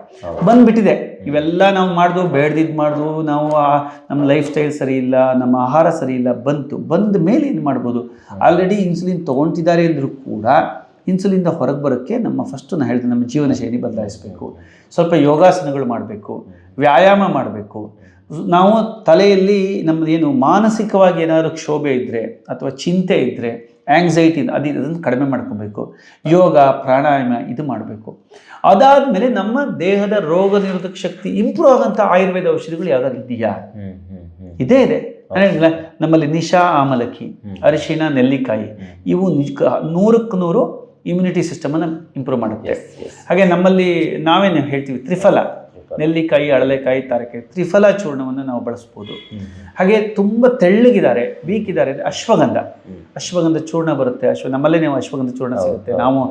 ಬಂದ್ಬಿಟ್ಟಿದೆ. ಇವೆಲ್ಲ ನಾವು ಮಾಡಿದ್ವು ಬೇಡ್ದಿದ್ದು ಮಾಡಿದ್ವು ನಾವು ಆ- ನಮ್ಮ ಲೈಫ್ ಸ್ಟೈಲ್ ಸರಿ ಇಲ್ಲ ನಮ್ಮ ಆಹಾರ ಸರಿ ಇಲ್ಲ ಬಂತು. ಬಂದ ಮೇಲೆ ಏನು ಮಾಡ್ಬೋದು? ಆಲ್ರೆಡಿ ಇನ್ಸುಲಿನ್ ತೊಗೊಳ್ತಿದ್ದಾರೆ ಅಂದರೂ ಕೂಡ ಇನ್ಸುಲಿಂದ ಹೊರಗೆ ಬರೋಕ್ಕೆ ನಮ್ಮ ಫಸ್ಟು ನಾನು ಹೇಳಿದೆ ನಮ್ಮ ಜೀವನ ಶೈಲಿ ಬದಲಾಯಿಸಬೇಕು. ಸ್ವಲ್ಪ ಯೋಗಾಸನಗಳು ಮಾಡಬೇಕು. ವ್ಯಾಯಾಮ ಮಾಡಬೇಕು. ನಾವು ತಲೆಯಲ್ಲಿ ನಮ್ಮದೇನು ಏನು ಮಾನಸಿಕವಾಗಿ ಏನಾದರೂ ಕ್ಷೋಭೆ ಇದ್ದರೆ ಅಥವಾ ಚಿಂತೆ ಇದ್ದರೆ ಆ್ಯಂಗ್ಸೈಟಿ ಅದು ಇದನ್ನು ಕಡಿಮೆ ಮಾಡ್ಕೋಬೇಕು. ಯೋಗ ಪ್ರಾಣಾಯಾಮ ಇದು ಮಾಡಬೇಕು. ಅದಾದಮೇಲೆ ನಮ್ಮ ದೇಹದ ರೋಗ ನಿರೋಧಕ ಶಕ್ತಿ ಇಂಪ್ರೂವ್ ಆಗೋಂಥ ಆಯುರ್ವೇದ ಔಷಧಿಗಳು ಯಾವ್ದಾದ್ರು ಇದೆಯಾ? ಇದೇ ಇದೆ. ನಮ್ಮಲ್ಲಿ ನಿಶಾ ಆಮಲಕ್ಕಿ ಅರಿಶಿಣ ನೆಲ್ಲಿಕಾಯಿ ಇವು ನೂರಕ್ಕೆ ನೂರು ಇಮ್ಯುನಿಟಿ ಸಿಸ್ಟಮನ್ನು ಇಂಪ್ರೂವ್ ಮಾಡುತ್ತೆ. ಹಾಗೆ ನಮ್ಮಲ್ಲಿ ನಾವೇನು ಹೇಳ್ತೀವಿ? ತ್ರಿಫಲ. ನೆಲ್ಲಿಕಾಯಿ ಅಳಲೆಕಾಯಿ ತಾರಕೆ ತ್ರಿಫಲ ಚೂರ್ಣವನ್ನು ನಾವು ಬಳಸ್ಬೋದು. ಹಾಗೆ ತುಂಬ ತೆಳ್ಳಗಿದ್ದಾರೆ ಬೀಕಿದ್ದಾರೆ ಅಶ್ವಗಂಧ. ಅಶ್ವಗಂಧ ಚೂರ್ಣ ಬರುತ್ತೆ. ಅಶ್ವ ನಮ್ಮಲ್ಲೇ ನೀವು ಅಶ್ವಗಂಧ ಚೂರ್ಣ ಸಿಗುತ್ತೆ. ನಾವು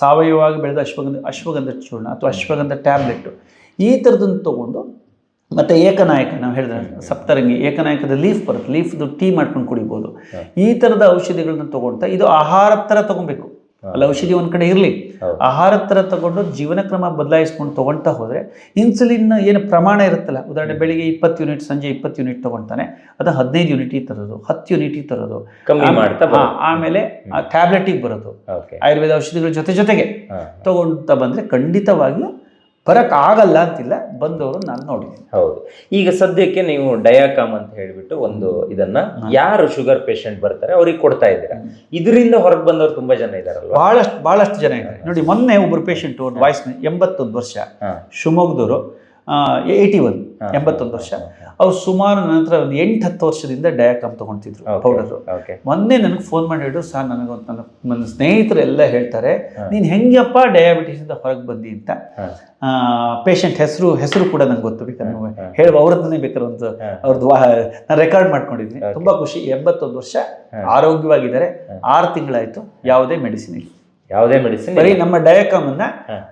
ಸಾವಯವವಾಗಿ ಬೆಳೆದ ಅಶ್ವಗಂಧ ಅಶ್ವಗಂಧ ಚೂರ್ಣ ಅಥವಾ ಅಶ್ವಗಂಧ ಟ್ಯಾಬ್ಲೆಟ್ಟು ಈ ಥರದನ್ನು ತೊಗೊಂಡು ಮತ್ತು ಏಕನಾಯಕ ನಾವು ಹೇಳಿದ್ರೆ ಸಪ್ತರಂಗಿ ಏಕನಾಯಕದ ಲೀಫ್ ಬರುತ್ತೆ. ಲೀಫ್ದು ಟೀ ಮಾಡ್ಕೊಂಡು ಕುಡಿಬೋದು. ಈ ಥರದ ಔಷಧಿಗಳನ್ನ ತೊಗೊಳ್ತಾ ಇದು ಆಹಾರ ಥರ ತೊಗೊಬೇಕು. ಅಲ್ಲ ಔಷಧಿ ಒಂದ್ ಕಡೆ ಇರಲಿ. ಆಹಾರ ಥರ ತಗೊಂಡು ಜೀವನ ಕ್ರಮ ಬದಲಾಯಿಸ್ಕೊಂಡು ತೊಗೊಳ್ತಾ ಹೋದ್ರೆ ಇನ್ಸುಲಿನ್ ಏನು ಪ್ರಮಾಣ ಇರುತ್ತಲ್ಲ ಉದಾಹರಣೆ ಬೆಳಿಗ್ಗೆ ಇಪ್ಪತ್ತು ಯೂನಿಟ್ ಸಂಜೆ ಇಪ್ಪತ್ತು ಯೂನಿಟ್ ತಗೊಂತಾನೆ ಅದು ಹದಿನೈದು ಯೂನಿಟಿ ತರೋದು ಹತ್ತು ಯೂನಿಟಿ ತರೋದು. ಆಮೇಲೆ- ಟ್ಯಾಬ್ಲೆಟಿಗೆ ಬರೋದು. ಆಯುರ್ವೇದ ಔಷಧಿಗಳ ಜೊತೆ ಜೊತೆಗೆ. ಬಂದ್ರೆ ಬಂದರೆ ಖಂಡಿತವಾಗಿಯೂ ಬರೋಕ್ಕಾಗಲ್ಲ ಅಂತಿಲ್ಲ ಬಂದವರು ನಾನು ನೋಡಿದ್ದೀನಿ.
ಹೌದು. ಈಗ ಸದ್ಯಕ್ಕೆ ನೀವು ಡಯಾಕಾಮ್ ಅಂತ ಹೇಳಿಬಿಟ್ಟು ಒಂದು ಇದನ್ನ ಯಾರು ಶುಗರ್ ಪೇಷಂಟ್ ಬರ್ತಾರೆ ಅವ್ರಿಗೆ ಕೊಡ್ತಾ ಇದ್ದೀರಾ? ಇದರಿಂದ ಹೊರಗೆ ಬಂದವರು ತುಂಬಾ ಜನ ಇದಾರಲ್ಲ
ಬಹಳಷ್ಟು ಭಾಳಷ್ಟು ಜನ ಇದ್ದಾರೆ. ನೋಡಿ ಮೊನ್ನೆ ಒಬ್ಬರು ಪೇಷಂಟು ಒಂದು ವಾಯ್ಸ್ ಎಂಬತ್ತೊಂದು ವರ್ಷ. ಶಿವಮೊಗ್ಗದವರು ಏಯ್ಟಿ ಒನ್ ಎಂಬತ್ತೊಂದು ವರ್ಷ. ಅವ್ರು ಸುಮಾರು ನಂತರ ಒಂದು ಎಂಟು ಹತ್ತು ವರ್ಷದಿಂದ ಡಯಾಕಾಮ್ ತೊಗೊಳ್ತಿದ್ರು ಪೌಡರ್ ಮೊನ್ನೆ ನನಗೆ ಫೋನ್ ಮಾಡಿ ಹೇಳಿದ್ರು ಸರ್ ನನಗೊಂದು ನನ್ನ ನನ್ನ ಸ್ನೇಹಿತರೆಲ್ಲ ಹೇಳ್ತಾರೆ ನೀನು ಹೆಂಗಪ್ಪ ಡಯಾಬಿಟಿಸಿಂದ ಹೊರಗೆ ಬಂದಿ ಅಂತ? ಪೇಷಂಟ್ ಹೆಸರು ಹೆಸರು ಕೂಡ ನಂಗೆ ಗೊತ್ತು ಬೇಕಾದ್ರೆ ಹೇಳುವ ಅವ್ರದ್ದನ್ನೇ ಬೇಕಾದ್ರೆ ಒಂದು ಅವ್ರದ್ದು ನಾನು ರೆಕಾರ್ಡ್ ಮಾಡ್ಕೊಂಡಿದ್ದೀನಿ ತುಂಬ ಖುಷಿ. ಎಂಬತ್ತೊಂದು ವರ್ಷ ಆರೋಗ್ಯವಾಗಿದ್ದಾರೆ. ಆರು ತಿಂಗಳಾಯಿತು ಯಾವುದೇ ಮೆಡಿಸಿನ್ ಇಲ್ಲ.
ಯಾವುದೇ ಮೆಡಿಸಿನ್
ಬರೀ ನಮ್ಮ ಡಯಾಕಾಮನ್ನ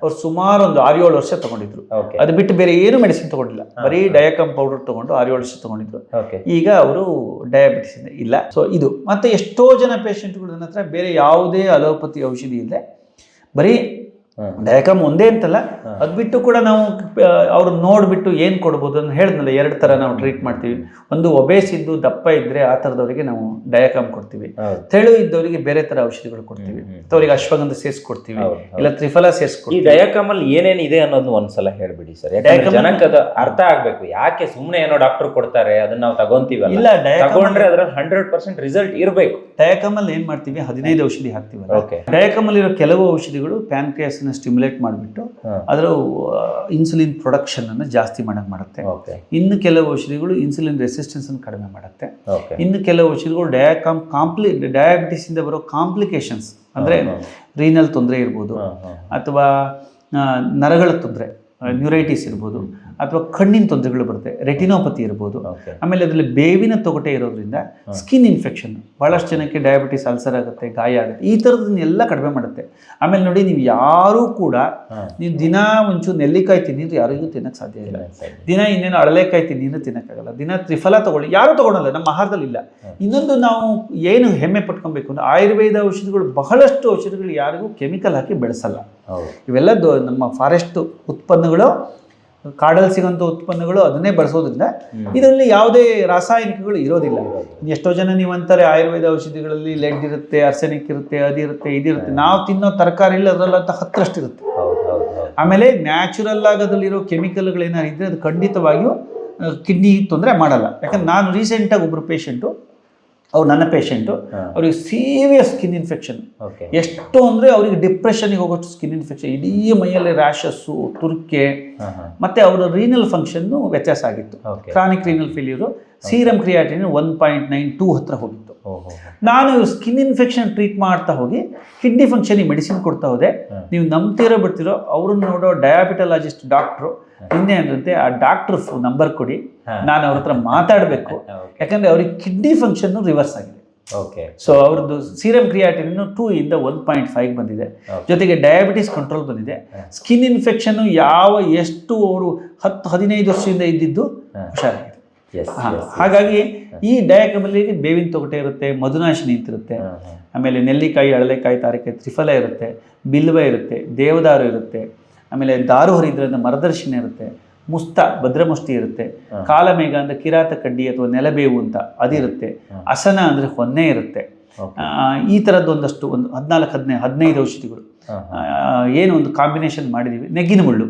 ಅವ್ರು ಸುಮಾರು ಒಂದು ಆರು ಏಳು ವರ್ಷ ತಗೊಂಡಿದ್ರು. ಅದು ಬಿಟ್ಟು ಬೇರೆ ಏನು ಮೆಡಿಸಿನ್ ತಗೊಂಡಿಲ್ಲ. ಬರೀ ಡಯಾಕಾಮ್ ಪೌಡರ್ ತಗೊಂಡು ಆರು ಏಳು ವರ್ಷ ತಗೊಂಡಿದ್ರು. ಈಗ ಅವರು ಡಯಾಬಿಟಿಸ್ ಇಲ್ಲ. ಸೊ ಇದು. ಮತ್ತೆ ಎಷ್ಟೋ ಜನ ಪೇಷಂಟ್ಗಳು ನನ್ನ ಹತ್ರ ಬೇರೆ ಯಾವುದೇ ಅಲೋಪತಿ ಔಷಧಿ ಇಲ್ಲದೆ ಬರೀ ಡಯಾಕಾಮ್ ಒಂದೇ ಅಂತಲ್ಲ ಅದು ಬಿಟ್ಟು ಕೂಡ ನಾವು ಅವ್ರು ನೋಡಿಬಿಟ್ಟು ಏನು ಕೊಡ್ಬೋದು ಅಂತ ಹೇಳಿದ್ನಲ್ಲ ಎರಡು ಥರ ನಾವು ಟ್ರೀಟ್ ಮಾಡ್ತೀವಿ. ಒಂದು ಒಬೇಸ್ ಇದ್ದು ದಪ್ಪ ಇದ್ದರೆ ಆ ಥರದವರಿಗೆ ನಾವು ಡಯಾಕಾಮ್ ಕೊಡ್ತೀವಿ. ತೆಳು ಇದ್ದವರಿಗೆ ಬೇರೆ ಥರ ಔಷಧಿಗಳು ಕೊಡ್ತೀವಿ. ಅವ್ರಿಗೆ ಅಶ್ವಗಂಧ ಸೇರಿಸ್ಕೊಡ್ತೀವಿ. ಇಲ್ಲ ತ್ರಿಫಲ ಸೇರಿಸ್ಕೊಡ್ತೀವಿ.
ಡಯಾಕಾಮ್ ಅಲ್ಲಿ ಏನೇನ್ ಇದೆ ಅನ್ನೋದು ಒಂದ್ಸಲ ಹೇಳ್ಬಿಡಿ ಸರ್. ಯಾಕಂದ್ರೆ ಜನಕ್ಕೆ ಅದು ಅರ್ಥ ಆಗ್ಬೇಕು. ಯಾಕೆ ಸುಮ್ನೆ ಏನೋ ಡಾಕ್ಟರ್ ಕೊಡ್ತಾರೆ ಅದನ್ನ ನಾವು ತಗೊಂತೀವಿ
ಇಲ್ಲ
ತಗೊಂಡ್ರೆ ಅದ್ರಲ್ಲಿ ಹಂಡ್ರೆಡ್ ಪರ್ಸೆಂಟ್ ರಿಸಲ್ಟ್ ಇರ್ಬೇಕು.
ಅಲ್ಲಿ ಏನು ಮಾಡ್ತೀವಿ? ಹದಿನೈದು ಔಷಧಿ ಹಾಕ್ತೀವಿ
ಓಕೆ
ಡಯಾಕಮಲ್ಲಿರೋ ಕೆಲವು ಔಷಧಿಗಳು ಪ್ಯಾನ್ಕ್ರಿಯಾಸನ್ನ ಸ್ಟಿಮ್ಯುಲೇಟ್ ಮಾಡಿಬಿಟ್ಟು. ಅದರ ಇನ್ಸುಲಿನ್ ಪ್ರೊಡಕ್ಷನ್ ಅನ್ನು ಜಾಸ್ತಿ ಮಾಡಕ್ ಮಾಡುತ್ತೆ. ಇನ್ನು ಕೆಲವು ಔಷಧಿಗಳು ಇನ್ಸುಲಿನ್ ರೆಸಿಸ್ಟೆನ್ಸ್ ಅನ್ನು ಕಡಿಮೆ ಮಾಡುತ್ತೆ. ಇನ್ನು ಕೆಲವು ಔಷಧಿಗಳು ಡಯಾಕಾಮ್ ಕಾಂಪ್ಲಿ ಡಯಾಬಿಟಿಸ್ ಇಂದ ಬರೋ ಕಾಂಪ್ಲಿಕೇಶನ್ಸ್ ಅಂದ್ರೆ ರೀನಲ್ ತೊಂದರೆ ಇರ್ಬೋದು ಅಥವಾ ನರಗಳ ತೊಂದರೆ ನ್ಯೂರೈಟಿಸ್ ಇರ್ಬೋದು. ಅಥವಾ ಕಣ್ಣಿನ ತೊಂದರೆಗಳು ಬರುತ್ತೆ ರೆಟಿನೋಪತಿ ಇರ್ಬೋದು. ಆಮೇಲೆ ಅದರಲ್ಲಿ ಬೇವಿನ ತೊಗಟೆ ಇರೋದ್ರಿಂದ ಸ್ಕಿನ್ ಇನ್ಫೆಕ್ಷನ್ ಭಾಳಷ್ಟು ಜನಕ್ಕೆ ಡಯಾಬಿಟಿಸ್ ಅಲ್ಸರ್ ಆಗುತ್ತೆ ಗಾಯ ಆಗುತ್ತೆ ಈ ಥರದನ್ನೆಲ್ಲ ಕಡಿಮೆ ಮಾಡುತ್ತೆ. ಆಮೇಲೆ ನೋಡಿ ನೀವು ಯಾರೂ ಕೂಡ ನೀವು ದಿನ ಒಂಚೂರು ನೆಲ್ಲಿಕಾಯಿ ತಿನ್ನಿದ್ರೆ ಯಾರಿಗೂ ತಿನ್ನಕ್ಕೆ ಸಾಧ್ಯ ಇಲ್ಲ. ದಿನ ಇನ್ನೇನು ಅಳಲೆಕಾಯಿ ತಿನ್ನಿದ್ರೆ ತಿನ್ನೋಕ್ಕಾಗಲ್ಲ. ದಿನ ತ್ರಿಫಲ ತಗೊಳ್ಳಿ ಯಾರೂ ತಗೊಳಲ್ಲ ನಮ್ಮ ಆಹಾರದಲ್ಲಿ ಇಲ್ಲ. ಇನ್ನೊಂದು ನಾವು ಏನು ಹೆಮ್ಮೆ ಪಟ್ಕೊಬೇಕು ಅಂದ್ರೆ ಆಯುರ್ವೇದ ಔಷಧಿಗಳು ಬಹಳಷ್ಟು ಔಷಧಿಗಳು ಯಾರಿಗೂ ಕೆಮಿಕಲ್ ಹಾಕಿ ಬೆಳೆಸಲ್ಲ. ಇವೆಲ್ಲ ನಮ್ಮ ಫಾರೆಸ್ಟ್ ಉತ್ಪನ್ನಗಳು ಕಾಡಲ್ಲಿ ಸಿಗೋಂಥ ಉತ್ಪನ್ನಗಳು ಅದನ್ನೇ ಬಳಸೋದ್ರಿಂದ ಇದರಲ್ಲಿ ಯಾವುದೇ ರಾಸಾಯನಿಕಗಳು ಇರೋದಿಲ್ಲ. ಎಷ್ಟೋ ಜನ ನೀವು ಅಂತಾರೆ ಆಯುರ್ವೇದ ಔಷಧಿಗಳಲ್ಲಿ ಲೆಡ್ ಇರುತ್ತೆ ಅರ್ಸೆನಿಕ್ ಇರುತ್ತೆ ಅದಿರುತ್ತೆ ಇದಿರುತ್ತೆ ನಾವು ತಿನ್ನೋ ತರಕಾರಿಯಲ್ಲಿ ಅದರಲ್ಲಿ ಅಂತ ಹತ್ತರಷ್ಟು ಇರುತ್ತೆ. ಆಮೇಲೆ ನ್ಯಾಚುರಲ್ ಆಗಿ ಅದರಲ್ಲಿರೋ ಕೆಮಿಕಲ್ಗಳೇನಾದ್ರು ಇದ್ದರೆ ಅದು ಖಂಡಿತವಾಗಿಯೂ ಕಿಡ್ನಿ ತೊಂದರೆ ಮಾಡಲ್ಲ. ಯಾಕಂದ್ರೆ ನಾನು ರೀಸೆಂಟಾಗಿ ಒಬ್ಬರು ಪೇಷಂಟು ಅವ್ರು ನನ್ನ ಪೇಷೆಂಟು. ಅವ್ರಿಗೆ ಸೀರಿಯಸ್ ಸ್ಕಿನ್ ಇನ್ಫೆಕ್ಷನ್ ಎಷ್ಟು ಅಂದರೆ ಅವ್ರಿಗೆ ಡಿಪ್ರೆಷನ್ಗೆ ಹೋಗೋಷ್ಟು ಸ್ಕಿನ್ ಇನ್ಫೆಕ್ಷನ್ ಇಡೀ ಮೈಯಲ್ಲಿ ರ್ಯಾಷಸ್ಸು ತುರ್ಕೆ. ಮತ್ತು ಅವರ ರೀನಲ್ ಫಂಕ್ಷನ್ನು ವ್ಯತ್ಯಾಸ ಆಗಿತ್ತು. Chronic renal failure serum creatinine one point nine two ಹತ್ರ ಹೋಗಿತ್ತು. ನಾನು ಸ್ಕಿನ್ ಇನ್ಫೆಕ್ಷನ್ ಟ್ರೀಟ್ ಮಾಡ್ತಾ ಹೋಗಿ ಕಿಡ್ನಿ ಫಂಕ್ಷನಿಗೆ ಮೆಡಿಸಿನ್ ಕೊಡ್ತಾ ಹೋದೆ. ನೀವು ನಂಬ್ತಿರೋ ಬಿಡ್ತಿರೋ ಅವ್ರನ್ನ ನೋಡೋ ಡಯಾಬಿಟಲಾಜಿಸ್ಟ್ ಡಾಕ್ಟ್ರು ನಿನ್ನೆ ಅಂದಂತೆ ಆ ಡಾಕ್ಟರ್ಸ್ ನಂಬರ್ ಕೊಡಿ ನಾನು ಅವ್ರ ಹತ್ರ ಮಾತಾಡಬೇಕು. ಯಾಕಂದ್ರೆ ಅವ್ರಿಗೆ ಕಿಡ್ನಿ ಫಂಕ್ಷನ್ ರಿವರ್ಸ್ ಆಗಿದೆ.
ಓಕೆ
ಸೊ ಅವ್ರದ್ದು ಸೀರಮ್ ಕ್ರಿಯಾಟಿನ್ ಟೂ ಇಂದ ಒನ್ ಪಾಯಿಂಟ್ ಫೈವ್ ಬಂದಿದೆ. ಜೊತೆಗೆ ಡಯಾಬಿಟಿಸ್ ಕಂಟ್ರೋಲ್ ಬಂದಿದೆ. ಸ್ಕಿನ್ ಇನ್ಫೆಕ್ಷನ್ ಯಾವ ಎಷ್ಟು ಅವರು ಹತ್ತು ಹದಿನೈದು ವರ್ಷದಿಂದ ಇದ್ದಿದ್ದು. ಹುಷಾರಾಗಿದೆ. ಹಾಗಾಗಿ ಈ ಡಯಾಗ್ರಮಲ್ಲಿ ಬೇವಿನ ತೊಗಟೆ ಇರುತ್ತೆ ಮಧುನಾಶಿನಿ ಅಂತಿರುತ್ತೆ ಆಮೇಲೆ ನೆಲ್ಲಿಕಾಯಿ ಅಳಲೆಕಾಯಿ ತಾರಿಕೆ ತ್ರಿಫಲ ಇರುತ್ತೆ ಬಿಲ್ವ ಇರುತ್ತೆ ದೇವದಾರು ಇರುತ್ತೆ. ಆಮೇಲೆ ದಾರು ಹರಿದ್ರಿಂದ ಮರದರ್ಶನ ಇರುತ್ತೆ ಮುಸ್ತ ಭದ್ರಮುಷ್ಟಿ ಇರುತ್ತೆ ಕಾಲಮೇಘ ಅಂದ್ರೆ ಕಿರಾತ ಕಡ್ಡಿ ಅಥವಾ ನೆಲಬೇವು ಅಂತ ಅದಿರುತ್ತೆ ಅಸನ ಅಂದ್ರೆ ಹೊನ್ನೆ ಇರುತ್ತೆ. ಈ ಥರದ್ದು ಒಂದಷ್ಟು ಒಂದು ಹದಿನಾಲ್ಕು ಹದಿನೈದು ಹದಿನೈದು ಔಷಧಿಗಳು. ಏನು ಒಂದು ಕಾಂಬಿನೇಷನ್ ಮಾಡಿದೀವಿ. ನೆಗ್ಗಿನ ಮುಳ್ಳು.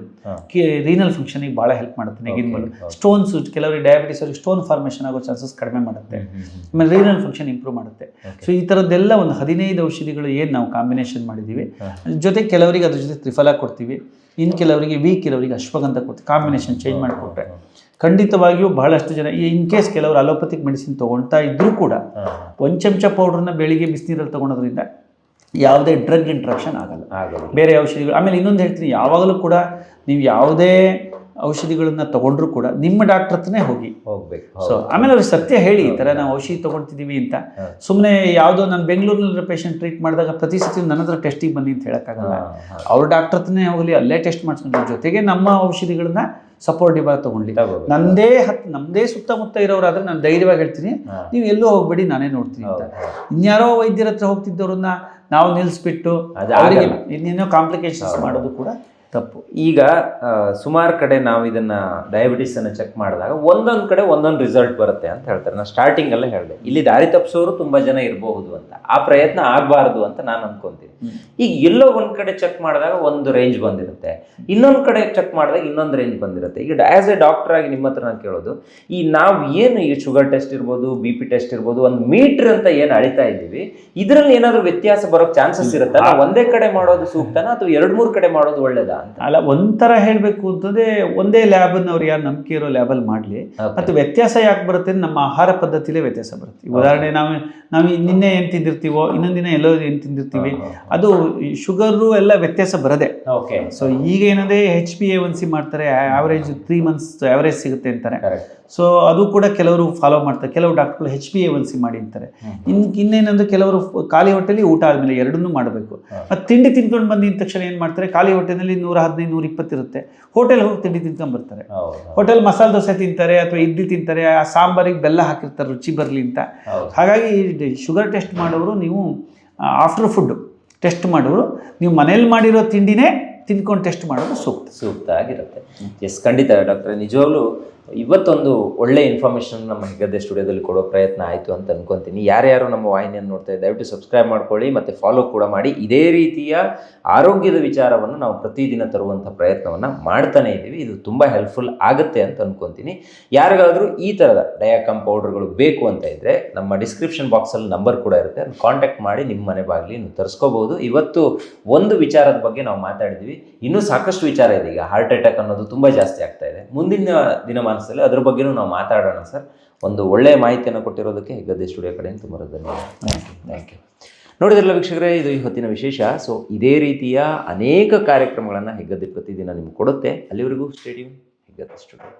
ರೀನಲ್ ಫಂಕ್ಷನಿಗೆ ಭಾಳ ಹೆಲ್ಪ್ ಮಾಡುತ್ತೆ ನೆಗ್ಗಿನ ಮುಳ್ಳು. ಸ್ಟೋನ್ಸ್ ಕೆಲವರಿಗೆ ಡಯಾಬಿಟಿಸ್ ಅವ್ರಿಗೆ ಸ್ಟೋನ್ ಫಾರ್ಮೇಷನ್ ಆಗೋ ಚಾನ್ಸಸ್ ಕಡಿಮೆ ಮಾಡುತ್ತೆ. ಆಮೇಲೆ ರೀನಲ್ ಫಂಕ್ಷನ್ ಇಂಪ್ರೂವ್ ಮಾಡುತ್ತೆ. ಸೊ ಈ ಥರದ್ದೆಲ್ಲ ಒಂದು ಹದಿನೈದು ಔಷಧಿಗಳು ಏನು ನಾವು ಕಾಂಬಿನೇಷನ್ ಮಾಡಿದ್ದೀವಿ ಜೊತೆ ಕೆಲವರಿಗೆ ಅದ್ರ ಜೊತೆ ತ್ರಿಫಲ ಕೊಡ್ತೀವಿ. ಇನ್ನು ಕೆಲವರಿಗೆ ವೀಕ್ ಇರೋರಿಗೆ ಅಶ್ವಗಂಧ ಕೊಟ್ಟು ಕಾಂಬಿನೇಷನ್ ಚೇಂಜ್ ಮಾಡಿಕೊಟ್ರೆ. ಖಂಡಿತವಾಗಿಯೂ ಬಹಳಷ್ಟು ಜನ ಇನ್ ಕೇಸ್ ಕೆಲವರು ಅಲೋಪತಿಕ್ ಮೆಡಿಸಿನ್ ತೊಗೊಳ್ತಾ ಇದ್ದರೂ ಕೂಡ ಒಂದು ಚಮಚ ಪೌಡ್ರನ್ನ ಬೆಳಿಗ್ಗೆ ಬಿಸಿನೀರಲ್ಲಿ ತೊಗೊಳೋದ್ರಿಂದ ಯಾವುದೇ ಡ್ರಗ್ ಇಂಟ್ರಾಕ್ಷನ್ ಆಗಲ್ಲ. ಬೇರೆ ಔಷಧಿಗಳು ಆಮೇಲೆ ಇನ್ನೊಂದು ಹೇಳ್ತೀನಿ ಯಾವಾಗಲೂ ಕೂಡ ನೀವು ಯಾವುದೇ ಔಷಧಿಗಳನ್ನ ತಗೊಂಡ್ರು ಕೂಡ ನಿಮ್ಮ ಡಾಕ್ಟರ್ ಹತ್ರನೇ ಹೋಗಿ.
ಹೋಗ್ಬೇಕು
ಸೊ ಆಮೇಲೆ ಅವ್ರಿಗೆ ಸತ್ಯ ಹೇಳಿ ಈ ಥರ ನಾವು ಔಷಧಿ ತೊಗೊಳ್ತಿದ್ದೀವಿ ಅಂತ. ಸುಮ್ಮನೆ ಯಾವುದೋ ನಾನು ಬೆಂಗಳೂರಿನಲ್ಲಿ ಪೇಷಂಟ್ ಟ್ರೀಟ್ ಮಾಡಿದಾಗ ಪ್ರತಿ ಸತಿ ನನ್ನ ಹತ್ರ ಟೆಸ್ಟಿಗೆ ಬನ್ನಿ ಅಂತ ಹೇಳೋಕ್ಕಾಗಲ್ಲ. ಅವ್ರ ಡಾಕ್ಟರ್ ಹತ್ರನೇ ಹೋಗಲಿ ಅಲ್ಲೇ ಟೆಸ್ಟ್ ಮಾಡಿಸ್ಕೊಂಡು ಜೊತೆಗೆ ನಮ್ಮ ಔಷಧಿಗಳನ್ನ ಸಪೋರ್ಟಿವ್ ಆಗಿ ತೊಗೊಂಡ್ಲಿ. ನಂದೇ ಹತ್ ನಮ್ಮದೇ ಸುತ್ತಮುತ್ತ ಇರೋರಾದ್ರೆ ನಾನು ಧೈರ್ಯವಾಗಿ ಹೇಳ್ತೀನಿ. ನೀವು ಎಲ್ಲೂ ಹೋಗ್ಬೇಡಿ ನಾನೇ ನೋಡ್ತೀನಿ ಅಂತ. ಇನ್ಯಾರೋ ವೈದ್ಯರ ಹತ್ರ ಹೋಗ್ತಿದ್ದವ್ರನ್ನ ನಾವು ನಿಲ್ಲಿಸ್ಬಿಟ್ಟು ಅವರಿಗೆ ಇನ್ನೇನೋ ಕಾಂಪ್ಲಿಕೇಶನ್ಸ್ ಮಾಡೋದು ಕೂಡ ತಪ್ಪು.
ಈಗ ಸುಮಾರು ಕಡೆ ನಾವು ಇದನ್ನು ಡಯಾಬಿಟಿಸ್ ಅನ್ನ ಚೆಕ್ ಮಾಡಿದಾಗ ಒಂದೊಂದು ಕಡೆ ಒಂದೊಂದು ರಿಸಲ್ಟ್ ಬರುತ್ತೆ ಅಂತ ಹೇಳ್ತಾರೆ. ನಾನು ಸ್ಟಾರ್ಟಿಂಗ್ ಅಲ್ಲೇ ಹೇಳಿದೆ. ಇಲ್ಲಿ ದಾರಿ ತಪ್ಪಿಸೋರು ತುಂಬಾ ಜನ ಇರಬಹುದು ಅಂತ. ಆ ಪ್ರಯತ್ನ ಆಗಬಾರ್ದು ಅಂತ ನಾನು ಅಂದ್ಕೊತೀನಿ ಈಗ ಎಲ್ಲೋ ಒಂದು ಕಡೆ ಚೆಕ್ ಮಾಡಿದಾಗ ಒಂದು ರೇಂಜ್ ಬಂದಿರುತ್ತೆ. ಇನ್ನೊಂದು ಕಡೆ ಚೆಕ್ ಮಾಡಿದಾಗ ಇನ್ನೊಂದು ರೇಂಜ್ ಬಂದಿರುತ್ತೆ. ಈಗ ಆ್ಯಸ್ ಎ ಡಾಕ್ಟರ್ ಆಗಿ ನಿಮ್ಮ ಹತ್ರ ನಾನು ಕೇಳೋದು ಈ ನಾವು ಏನು ಈ ಶುಗರ್ ಟೆಸ್ಟ್ ಇರ್ಬೋದು ಬಿ ಪಿ ಟೆಸ್ಟ್ ಇರ್ಬೋದು ಒಂದು ಮೀಟರ್ ಅಂತ ಏನು ಅಳಿತಾ ಇದ್ದೀವಿ ಇದರಲ್ಲಿ ಏನಾದರೂ ವ್ಯತ್ಯಾಸ ಬರೋಕ್ಕೆ ಚಾನ್ಸಸ್ ಇರುತ್ತಲ್ಲ ಒಂದೇ ಕಡೆ ಮಾಡೋದು ಸೂಕ್ತನಾ ಅಥವಾ ಎರಡು ಮೂರು ಕಡೆ ಮಾಡೋದು ಒಳ್ಳೇದಾ? ಅಂತ.
ಅಲ್ಲ ಒಂಥರ ಹೇಳಬೇಕು ಅಂತಂದ್ರೆ ಒಂದೇ ಲ್ಯಾಬನ್ನು ಅವ್ರು ಯಾರು ನಂಬಿಕೆ ಇರೋ ಲ್ಯಾಬಲ್ಲಿ ಮಾಡಲಿ. ಮತ್ತು ವ್ಯತ್ಯಾಸ ಯಾಕೆ ಬರುತ್ತೆ ಅಂದ್ರೆ ನಮ್ಮ ಆಹಾರ ಪದ್ಧತಿಲೇ ವ್ಯತ್ಯಾಸ ಬರುತ್ತೆ. ಉದಾಹರಣೆ ನಾವು ನಾವು ನಿನ್ನೆ ಏನು ತಿಂದಿರ್ತೀವೋ ಇನ್ನೊಂದು ದಿನ ಎಲ್ಲೋ ಏನು ತಿಂದಿರ್ತೀವಿ ಅದು ಶುಗರು ಎಲ್ಲ ವ್ಯತ್ಯಾಸ ಬರದೆ.
ಓಕೆ
ಸೊ ಈಗ ಏನಂದ್ರೆ H P A one C ಮಾಡ್ತಾರೆ ಆವರೇಜ್ ತ್ರೀ ಮಂತ್ಸ್ ಆವರೇಜ್ ಸಿಗುತ್ತೆ ಅಂತಾರೆ. ಸೊ ಅದು ಕೂಡ ಕೆಲವರು ಫಾಲೋ ಮಾಡ್ತಾರೆ. ಕೆಲವು ಡಾಕ್ಟರ್ಗಳು H P A one C ಮಾಡಿ ಅಂತಾರೆ. ಇನ್ ಇನ್ನೇನಂದ್ರೆ ಕೆಲವರು ಖಾಲಿ ಹೊಟ್ಟೆಲಿ ಊಟ ಆದಮೇಲೆ ಎರಡನ್ನೂ ಮಾಡಬೇಕು. ಮತ್ತು ತಿಂಡಿ ತಿನ್ಕೊಂಡು ಬಂದಿದ ತಕ್ಷಣ ಏನು ಮಾಡ್ತಾರೆ? ಖಾಲಿ ಹೊಟ್ಟೆನಲ್ಲಿ ನೂರ ಹದಿನೈದು ನೂರ ಇಪ್ಪತ್ತಿರುತ್ತೆ ಹೋಟೆಲ್ ಹೋಗಿ ತಿಂಡಿ ತಿನ್ಕೊಂಡು ಬರ್ತಾರೆ. ಹೋಟೆಲ್ ಮಸಾಲೆ ದೋಸೆ ತಿಂತಾರೆ ಅಥವಾ ಇಡ್ಲಿ ತಿಂತಾರೆ ಆ ಸಾಂಬಾರಿಗೆ ಬೆಲ್ಲ ಹಾಕಿರ್ತಾರೆ ರುಚಿ ಬರಲಿ ಅಂತ. ಹಾಗಾಗಿ ಶುಗರ್ ಟೆಸ್ಟ್ ಮಾಡೋರು ನೀವು ಆಫ್ಟರ್ ಫುಡ್ ಟೆಸ್ಟ್ ಮಾಡೋರು ನೀವು ಮನೇಲಿ ಮಾಡಿರೋ ತಿಂಡಿನೇ ತಿನ್ಕೊಂಡು ಟೆಸ್ಟ್ ಮಾಡೋದು ಸೂಕ್ತ.
ಸೂಕ್ತ ಆಗಿರುತ್ತೆ. ಎಸ್ ಖಂಡಿತ ಡಾಕ್ಟರ್. ನಿಜವಾಗ್ಲೂ ಇವತ್ತೊಂದು ಒಳ್ಳೆ ಇನ್ಫಾರ್ಮೇಷನ್ ನಮ್ಮ ಹೆಗ್ಗದ್ದೆ ಸ್ಟುಡಿಯೋದಲ್ಲಿ ಕೊಡೋ ಪ್ರಯತ್ನ ಆಯಿತು ಅಂತ ಅನ್ಕೊಂತೀನಿ. ಯಾರ್ಯಾರು ನಮ್ಮ ವಾಹಿನಿಯನ್ನು ನೋಡ್ತಾ ಇದ್ದಾರೆ, ದಯವಿಟ್ಟು ಸಬ್ಸ್ಕ್ರೈಬ್ ಮಾಡ್ಕೊಳ್ಳಿ ಮತ್ತು ಫಾಲೋ ಕೂಡ ಮಾಡಿ. ಇದೇ ರೀತಿಯ ಆರೋಗ್ಯದ ವಿಚಾರವನ್ನು ನಾವು ಪ್ರತಿದಿನ ತರುವಂಥ ಪ್ರಯತ್ನವನ್ನು ಮಾಡ್ತಾನೆ ಇದ್ದೀವಿ. ಇದು ತುಂಬ ಹೆಲ್ಪ್ಫುಲ್ ಆಗುತ್ತೆ ಅಂತ ಅಂದ್ಕೊತೀನಿ ಯಾರಿಗಾದರೂ ಈ ಥರದ ಡಯಾಕಮ್ ಪೌಡರ್ಗಳು ಬೇಕು ಅಂತ ಇದ್ದರೆ ನಮ್ಮ ಡಿಸ್ಕ್ರಿಪ್ಷನ್ ಬಾಕ್ಸಲ್ಲಿ ನಂಬರ್ ಕೂಡ ಇರುತ್ತೆ. ಕಾಂಟ್ಯಾಕ್ಟ್ ಮಾಡಿ ನಿಮ್ಮ ಮನೆ ಬಾಗಿಲಿ ನೀವು ತರಿಸ್ಕೋಬೋದು. ಇವತ್ತು ಒಂದು ವಿಚಾರದ ಬಗ್ಗೆ ನಾವು ಮಾತಾಡಿದ್ವಿ ಇನ್ನೂ ಸಾಕಷ್ಟು ವಿಚಾರ ಇದೆ. ಈಗ ಹಾರ್ಟ್ ಅಟ್ಯಾಕ್ ಅನ್ನೋದು ತುಂಬ ಜಾಸ್ತಿ ಆಗ್ತಾ ಇದೆ. ಮುಂದಿನ ದಿನಮಾನದಲ್ಲಿ ಅದ್ರ ಬಗ್ಗೆನೂ ನಾವು ಮಾತಾಡೋಣ ಸರ್. ಒಂದು ಒಳ್ಳೆಯ ಮಾಹಿತಿಯನ್ನು ಕೊಟ್ಟಿರೋದಕ್ಕೆ ಗದ್ದೆ ಸ್ಟುಡಿಯೋ ಕಡೆಯಿಂದ ತುಂಬ ಧನ್ಯವಾದ. ಥ್ಯಾಂಕ್ ಯು ನೋಡಿದ್ರಲ್ಲ ವೀಕ್ಷಕರೇ ಇದು ಈ ಹೊತ್ತಿನ ವಿಶೇಷ. ಸೊ ಇದೇ ರೀತಿಯ ಅನೇಕ ಕಾರ್ಯಕ್ರಮಗಳನ್ನು ಹೆಗ್ಗದ್ದೆ ಪ್ರತಿದಿನ ನಿಮ್ಗೆ ಕೊಡುತ್ತೆ. ಅಲ್ಲಿವರೆಗೂ ಸ್ಟೇಡಿಯಂ ಹೆಗ್ಗದ್ದೆ ಸ್ಟುಡಿಯೋ.